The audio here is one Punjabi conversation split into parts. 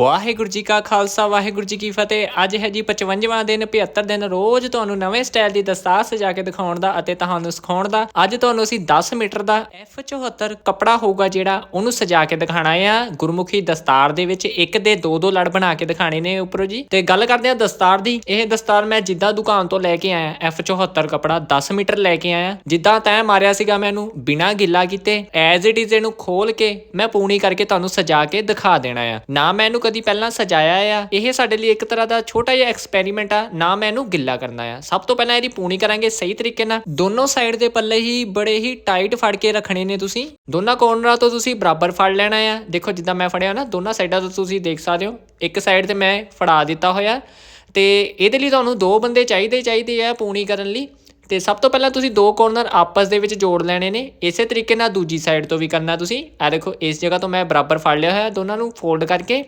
ਵਾਹਿਗੁਰੂ ਜੀ ਕਾ ਖਾਲਸਾ, ਵਾਹਿਗੁਰੂ ਜੀ ਕੀ ਫਤਿਹ। ਅੱਜ ਹੈ ਜੀ 55ਵਾਂ ਦਿਨ 75 ਦਿਨ ਰੋਜ਼ ਤੁਹਾਨੂੰ ਨਵੇਂ ਸਟਾਈਲ ਦੀ ਦਸਤਾਰ ਸਜਾ ਕੇ ਦਿਖਾਉਣ ਦਾ ਅਤੇ ਤੁਹਾਨੂੰ ਸਿਖਾਉਣ ਦਾ। ਅੱਜ ਤੁਹਾਨੂੰ ਅਸੀਂ 10 ਮੀਟਰ ਦਾ F74 ਕੱਪੜਾ ਹੋਊਗਾ ਜਿਹੜਾ ਉਹਨੂੰ ਸਜਾ ਕੇ ਦਿਖਾਣਾ ਆ। ਗੁਰਮੁਖੀ ਦਸਤਾਰ ਦੇ ਵਿੱਚ ਇੱਕ ਦੇ ਦੋ ਦੋ ਲੜ ਬਣਾ ਕੇ ਦਿਖਾਣੇ ਨੇ ਉੱਪਰੋਂ ਜੀ। ਤੇ ਗੱਲ ਕਰਦੇ ਆ ਦਸਤਾਰ ਦੀ। ਇਹ ਦਸਤਾਰ ਮੈਂ ਜਿੱਦਾਂ ਦੁਕਾਨ ਤੋਂ ਲੈ ਕੇ ਆਇਆ F74 ਕੱਪੜਾ 10 ਮੀਟਰ ਲੈ ਕੇ ਆਇਆ। ਜਿੱਦਾਂ ਤੈਂ ਮਾਰਿਆ ਸੀਗਾ ਮੈਨੂੰ, ਬਿਨਾ ਗਿੱਲਾ ਕੀਤੇ ਐਜ਼ ਇਟ ਇਜ਼ ਇਹਨੂੰ ਖੋਲ ਕੇ ਮੈਂ ਪੂਣੀ ਕਰਕੇ ਤੁਹਾਨੂੰ ਸਜਾ ਕੇ ਦਿਖਾ ਦੇਣਾ ਆ। ਨਾ ਮੈਨੂੰ ਕਦੀ ਪਹਿਲਾਂ ਸਜਾਇਆ ਆ, ਇਹ ਸਾਡੇ ਲਈ ਇੱਕ ਤਰ੍ਹਾਂ ਦਾ ਛੋਟਾ ਜਿਹਾ ਐਕਸਪੈਰੀਮੈਂਟ ਆ, ਨਾ ਮੈਂ ਇਹਨੂੰ ਗਿੱਲਾ ਕਰਨਾ ਆ। ਸਭ ਤੋਂ ਪਹਿਲਾਂ ਇਹਦੀ ਪੂਣੀ ਕਰਾਂਗੇ ਸਹੀ ਤਰੀਕੇ ਨਾਲ। ਦੋਨੋਂ ਸਾਈਡ ਦੇ ਪੱਲੇ ਹੀ ਬੜੇ ਹੀ ਟਾਈਟ ਫੜ ਕੇ ਰੱਖਣੇ ਨੇ ਤੁਸੀਂ। ਦੋਨਾਂ ਕੋਰਨਰਾਂ ਤੋਂ ਤੁਸੀਂ ਬਰਾਬਰ ਫੜ ਲੈਣਾ ਆ। ਦੇਖੋ ਜਿੱਦਾਂ ਮੈਂ ਫੜਿਆ ਨਾ, ਦੋਨਾਂ ਸਾਈਡਾਂ ਤੋਂ ਤੁਸੀਂ ਦੇਖ ਸਕਦੇ ਹੋ। ਇੱਕ ਸਾਈਡ ਤੇ ਮੈਂ ਫੜਾ ਦਿੱਤਾ ਹੋਇਆ। ਤੇ ਇਹਦੇ ਲਈ ਤੁਹਾਨੂੰ ਦੋ ਬੰਦੇ ਚਾਹੀਦੇ ਚਾਹੀਦੇ ਆ ਪੂਣੀ ਕਰਨ ਲਈ। ਤੇ ਸਭ ਤੋਂ ਪਹਿਲਾਂ ਤੁਸੀਂ ਦੋ ਕੋਰਨਰ ਆਪਸ ਦੇ ਵਿੱਚ ਜੋੜ ਲੈਣੇ ਨੇ। ਇਸੇ ਤਰੀਕੇ ਨਾਲ ਦੂਜੀ ਸਾਈਡ ਤੋਂ ਵੀ ਕਰਨਾ ਤੁਸੀਂ। ਇਹ ਦੇਖੋ, ਇਸ ਜਗ੍ਹਾ ਤੋਂ ਮੈਂ ਬਰਾਬਰ ਫੜ ਲਿਆ ਹੋਇਆ ਦੋਨਾਂ ਨੂੰ ਫੋਲਡ ਕਰਕੇ।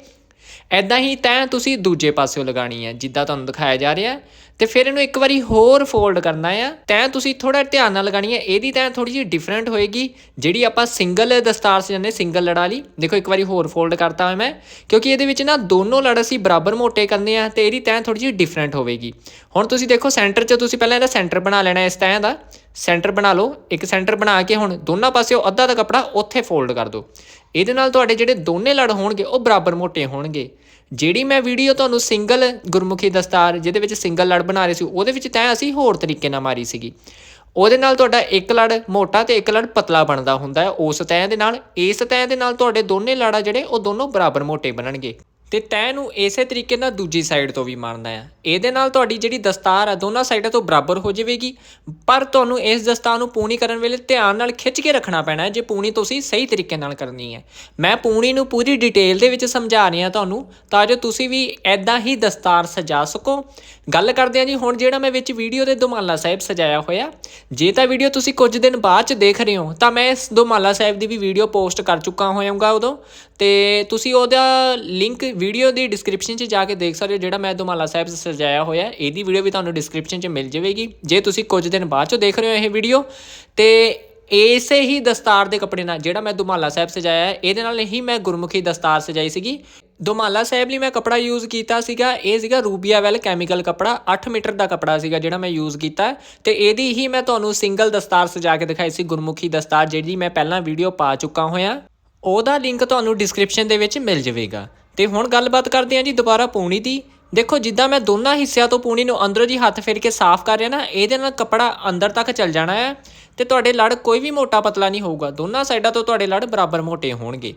ਐਦਾਂ ਹੀ ਤੈਅ ਤੁਸੀਂ ਦੂਜੇ ਪਾਸਿਓਂ ਲਗਾਣੀ ਹੈ ਜਿੱਦਾਂ ਤੁਹਾਨੂੰ ਦਿਖਾਇਆ ਜਾ ਰਿਹਾ ਤੇ ਫਿਰ ਇਹਨੂੰ ਇੱਕ ਵਾਰੀ ਹੋਰ ਫੋਲਡ ਕਰਨਾ ਆ। ਤੈਂ ਤੁਸੀਂ ਥੋੜਾ ਧਿਆਨ ਨਾਲ ਲਗਾਣੀ ਹੈ ਇਹਦੀ ਤੈਂ ਥੋੜੀ ਜਿਹੀ ਡਿਫਰੈਂਟ ਹੋਏਗੀ, ਜਿਹੜੀ ਆਪਾਂ ਸਿੰਗਲ ਦਸਤਾਰ ਸਜਾਉਂਦੇ ਸਿੰਗਲ ਲੜਾ ਲਈ। ਦੇਖੋ, ਇੱਕ ਵਾਰੀ ਹੋਰ ਫੋਲਡ ਕਰਤਾ ਹੋਇਆ ਮੈਂ, ਕਿਉਂਕਿ ਇਹਦੇ ਵਿੱਚ ਨਾ ਦੋਨੋਂ ਲੜ ਅਸੀਂ ਬਰਾਬਰ ਮੋਟੇ ਕਰਨੇ ਆ ਤੇ ਇਹਦੀ ਤੈਂ ਥੋੜੀ ਜਿਹੀ ਡਿਫਰੈਂਟ ਹੋਵੇਗੀ। ਹੁਣ ਤੁਸੀਂ ਦੇਖੋ ਸੈਂਟਰ 'ਚ ਤੁਸੀਂ ਪਹਿਲਾਂ ਇਹਦਾ ਸੈਂਟਰ ਬਣਾ ਲੈਣਾ ਇਸ ਤੈਂ ਦਾ। ਸੈਂਟਰ ਬਣਾ ਲਓ, ਇੱਕ ਸੈਂਟਰ ਬਣਾ ਕੇ ਹੁਣ ਦੋਨਾਂ ਪਾਸਿਓਂ ਅੱਧਾ ਦਾ ਕੱਪੜਾ ਉੱਥੇ ਫੋਲਡ ਕਰ ਦਿਓ। ਇਹਦੇ ਨਾਲ ਤੁਹਾਡੇ ਜਿਹੜੇ ਦੋਨੇ ਲੜ ਹੋਣਗੇ, ਉਹ ਬਰਾਬਰ ਮੋਟੇ ਹੋਣਗੇ। ਜਿਹੜੀ ਮੈਂ ਵੀਡੀਓ ਤੁਹਾਨੂੰ ਸਿੰਗਲ ਗੁਰਮੁਖੀ ਦਸਤਾਰ ਜਿਹਦੇ ਵਿੱਚ ਸਿੰਗਲ ਲੜ ਬਣਾ ਰਹੇ ਸੀ, ਉਹਦੇ ਵਿੱਚ ਤੈਂ ਅਸੀਂ ਹੋਰ ਤਰੀਕੇ ਨਾਲ ਮਾਰੀ ਸੀਗੀ। ਉਹਦੇ ਨਾਲ ਤੁਹਾਡਾ ਇੱਕ ਲੜ ਮੋਟਾ ਤੇ ਇੱਕ ਲੜ ਪਤਲਾ ਬਣਦਾ ਹੁੰਦਾ ਹੈ। ਉਸ ਤੈਅ ਦੇ ਨਾਲ, ਇਸ ਤੈਅ ਦੇ ਨਾਲ ਤੁਹਾਡੇ ਦੋਨੇ ਲੜਾ ਜਿਹੜੇ, ਉਹ ਦੋਨੋਂ ਬਰਾਬਰ ਮੋਟੇ ਬਣਨਗੇ। ਤੇ ਤੈਅ ਨੂੰ ਇਸੇ ਤਰੀਕੇ ਨਾਲ ਦੂਜੀ ਸਾਈਡ ਤੋਂ ਵੀ ਮਾਰਨਾ ਆ। ਇਹਦੇ ਨਾਲ ਤੁਹਾਡੀ ਜਿਹੜੀ ਦਸਤਾਰ ਆ, ਦੋਨਾਂ ਸਾਈਡਾਂ ਤੋਂ ਬਰਾਬਰ ਹੋ ਜਾਵੇਗੀ। ਪਰ ਤੁਹਾਨੂੰ ਇਸ ਦਸਤਾਰ ਨੂੰ ਪੂਣੀ ਕਰਨ ਵੇਲੇ ਧਿਆਨ ਨਾਲ ਖਿੱਚ ਕੇ ਰੱਖਣਾ ਪੈਣਾ ਹੈ, ਜੇ ਪੂਣੀ ਤੁਸੀਂ ਸਹੀ ਤਰੀਕੇ ਨਾਲ ਕਰਨੀ ਹੈ। ਮੈਂ ਪੂਣੀ ਨੂੰ ਪੂਰੀ ਡਿਟੇਲ ਦੇ ਵਿੱਚ ਸਮਝਾ ਰਿਹਾ ਤੁਹਾਨੂੰ, ਤਾਂ ਜੋ ਤੁਸੀਂ ਵੀ ਐਦਾਂ ਹੀ ਦਸਤਾਰ ਸਜਾ ਸਕੋ। ਗੱਲ ਕਰਦੇ ਹਾਂ ਜੀ, ਹੁਣ ਜਿਹੜਾ ਮੈਂ ਵਿੱਚ ਵੀਡੀਓ ਦੇ ਦੁਮਾਲਾ ਸਾਹਿਬ ਸਜਾਇਆ ਹੋਇਆ, ਜੇ ਤਾਂ ਵੀਡੀਓ ਤੁਸੀਂ ਕੁਝ ਦਿਨ ਬਾਅਦ ਚ ਦੇਖ ਰਹੇ ਹੋ, ਤਾਂ ਮੈਂ ਇਸ ਦੁਮਾਲਾ ਸਾਹਿਬ ਦੀ ਵੀ ਵੀਡੀਓ ਪੋਸਟ ਕਰ ਚੁੱਕਾ ਹੋਇਆਂਗਾ ਉਦੋਂ। ਤੇ ਤੁਸੀਂ ਉਹਦਾ ਲਿੰਕ ਵੀਡੀਓ ਦੀ ਡਿਸਕ੍ਰਿਪਸ਼ਨ 'ਚ ਜਾ ਕੇ ਦੇਖ ਸਕਦੇ ਹੋ, ਜਿਹੜਾ ਮੈਂ ਦੁਮਾਲਾ ਸਾਹਿਬ ਸਜਾਇਆ ਹੋਇਆ, ਇਹਦੀ ਵੀਡੀਓ ਵੀ ਤੁਹਾਨੂੰ ਡਿਸਕ੍ਰਿਪਸ਼ਨ 'ਚ ਮਿਲ ਜਾਵੇਗੀ। ਜੇ ਤੁਸੀਂ ਕੁਝ ਦਿਨ ਬਾਅਦ 'ਚੋਂ ਦੇਖ ਰਹੇ ਹੋ ਇਹ ਵੀਡੀਓ, ਤੇ ਇਸੇ ਹੀ ਦਸਤਾਰ ਦੇ ਕੱਪੜੇ ਨਾਲ ਜਿਹੜਾ ਮੈਂ ਦੁਮਾਲਾ ਸਾਹਿਬ ਸਜਾਇਆ, ਇਹਦੇ ਨਾਲ ਹੀ ਮੈਂ ਗੁਰਮੁਖੀ ਦਸਤਾਰ ਸਜਾਈ ਸੀਗੀ। ਦੋਮਾਲਾ ਸਾਹਿਬ ਲਈ ਮੈਂ ਕਪੜਾ ਯੂਜ਼ ਕੀਤਾ ਸੀਗਾ, ਇਹ ਸੀਗਾ ਰੂਬੀਆ ਵੈਲ ਕੈਮੀਕਲ ਕਪੜਾ 8 ਮੀਟਰ ਦਾ ਕਪੜਾ ਸੀਗਾ ਜਿਹੜਾ ਮੈਂ ਯੂਜ਼ ਕੀਤਾ। ਤੇ ਇਹਦੀ ਹੀ ਮੈਂ ਤੁਹਾਨੂੰ ਸਿੰਗਲ ਦਸਤਾਰ ਸਜਾ ਕੇ ਦਿਖਾਈ ਸੀ, ਗੁਰਮੁਖੀ ਦਸਤਾਰ ਜਿਹੜੀ ਮੈਂ ਪਹਿਲਾਂ ਵੀਡੀਓ ਪਾ ਚੁੱਕਾ ਹੋਇਆ। ਉਹਦਾ ਲਿੰਕ ਤੁਹਾਨੂੰ ਡਿਸਕ੍ਰਿਪਸ਼ਨ ਦੇ ਵਿੱਚ ਮਿਲ ਜਾਵੇਗਾ। ਤੇ ਹੁਣ ਗੱਲਬਾਤ ਕਰਦੇ ਹਾਂ ਜੀ ਦੁਬਾਰਾ ਪੂਣੀ ਦੀ। ਦੇਖੋ, ਜਿੱਦਾਂ ਮੈਂ ਦੋਨਾਂ ਹਿੱਸਿਆਂ ਤੋਂ ਪੂਣੀ ਨੂੰ ਅੰਦਰੋਂ ਜੀ ਹੱਥ ਫੇਰ ਕੇ ਸਾਫ਼ ਕਰ ਰਿਹਾ ਨਾ, ਇਹਦੇ ਨਾਲ ਕਪੜਾ ਅੰਦਰ ਤੱਕ ਚੱਲ ਜਾਣਾ ਹੈ ਤੇ ਤੁਹਾਡੇ ਲੜ ਕੋਈ ਵੀ ਮੋਟਾ ਪਤਲਾ ਨਹੀਂ ਹੋਊਗਾ, ਦੋਨਾਂ ਸਾਈਡਾਂ ਤੋਂ ਤੁਹਾਡੇ ਲੜ ਬਰਾਬਰ ਮੋਟੇ ਹੋਣਗੇ।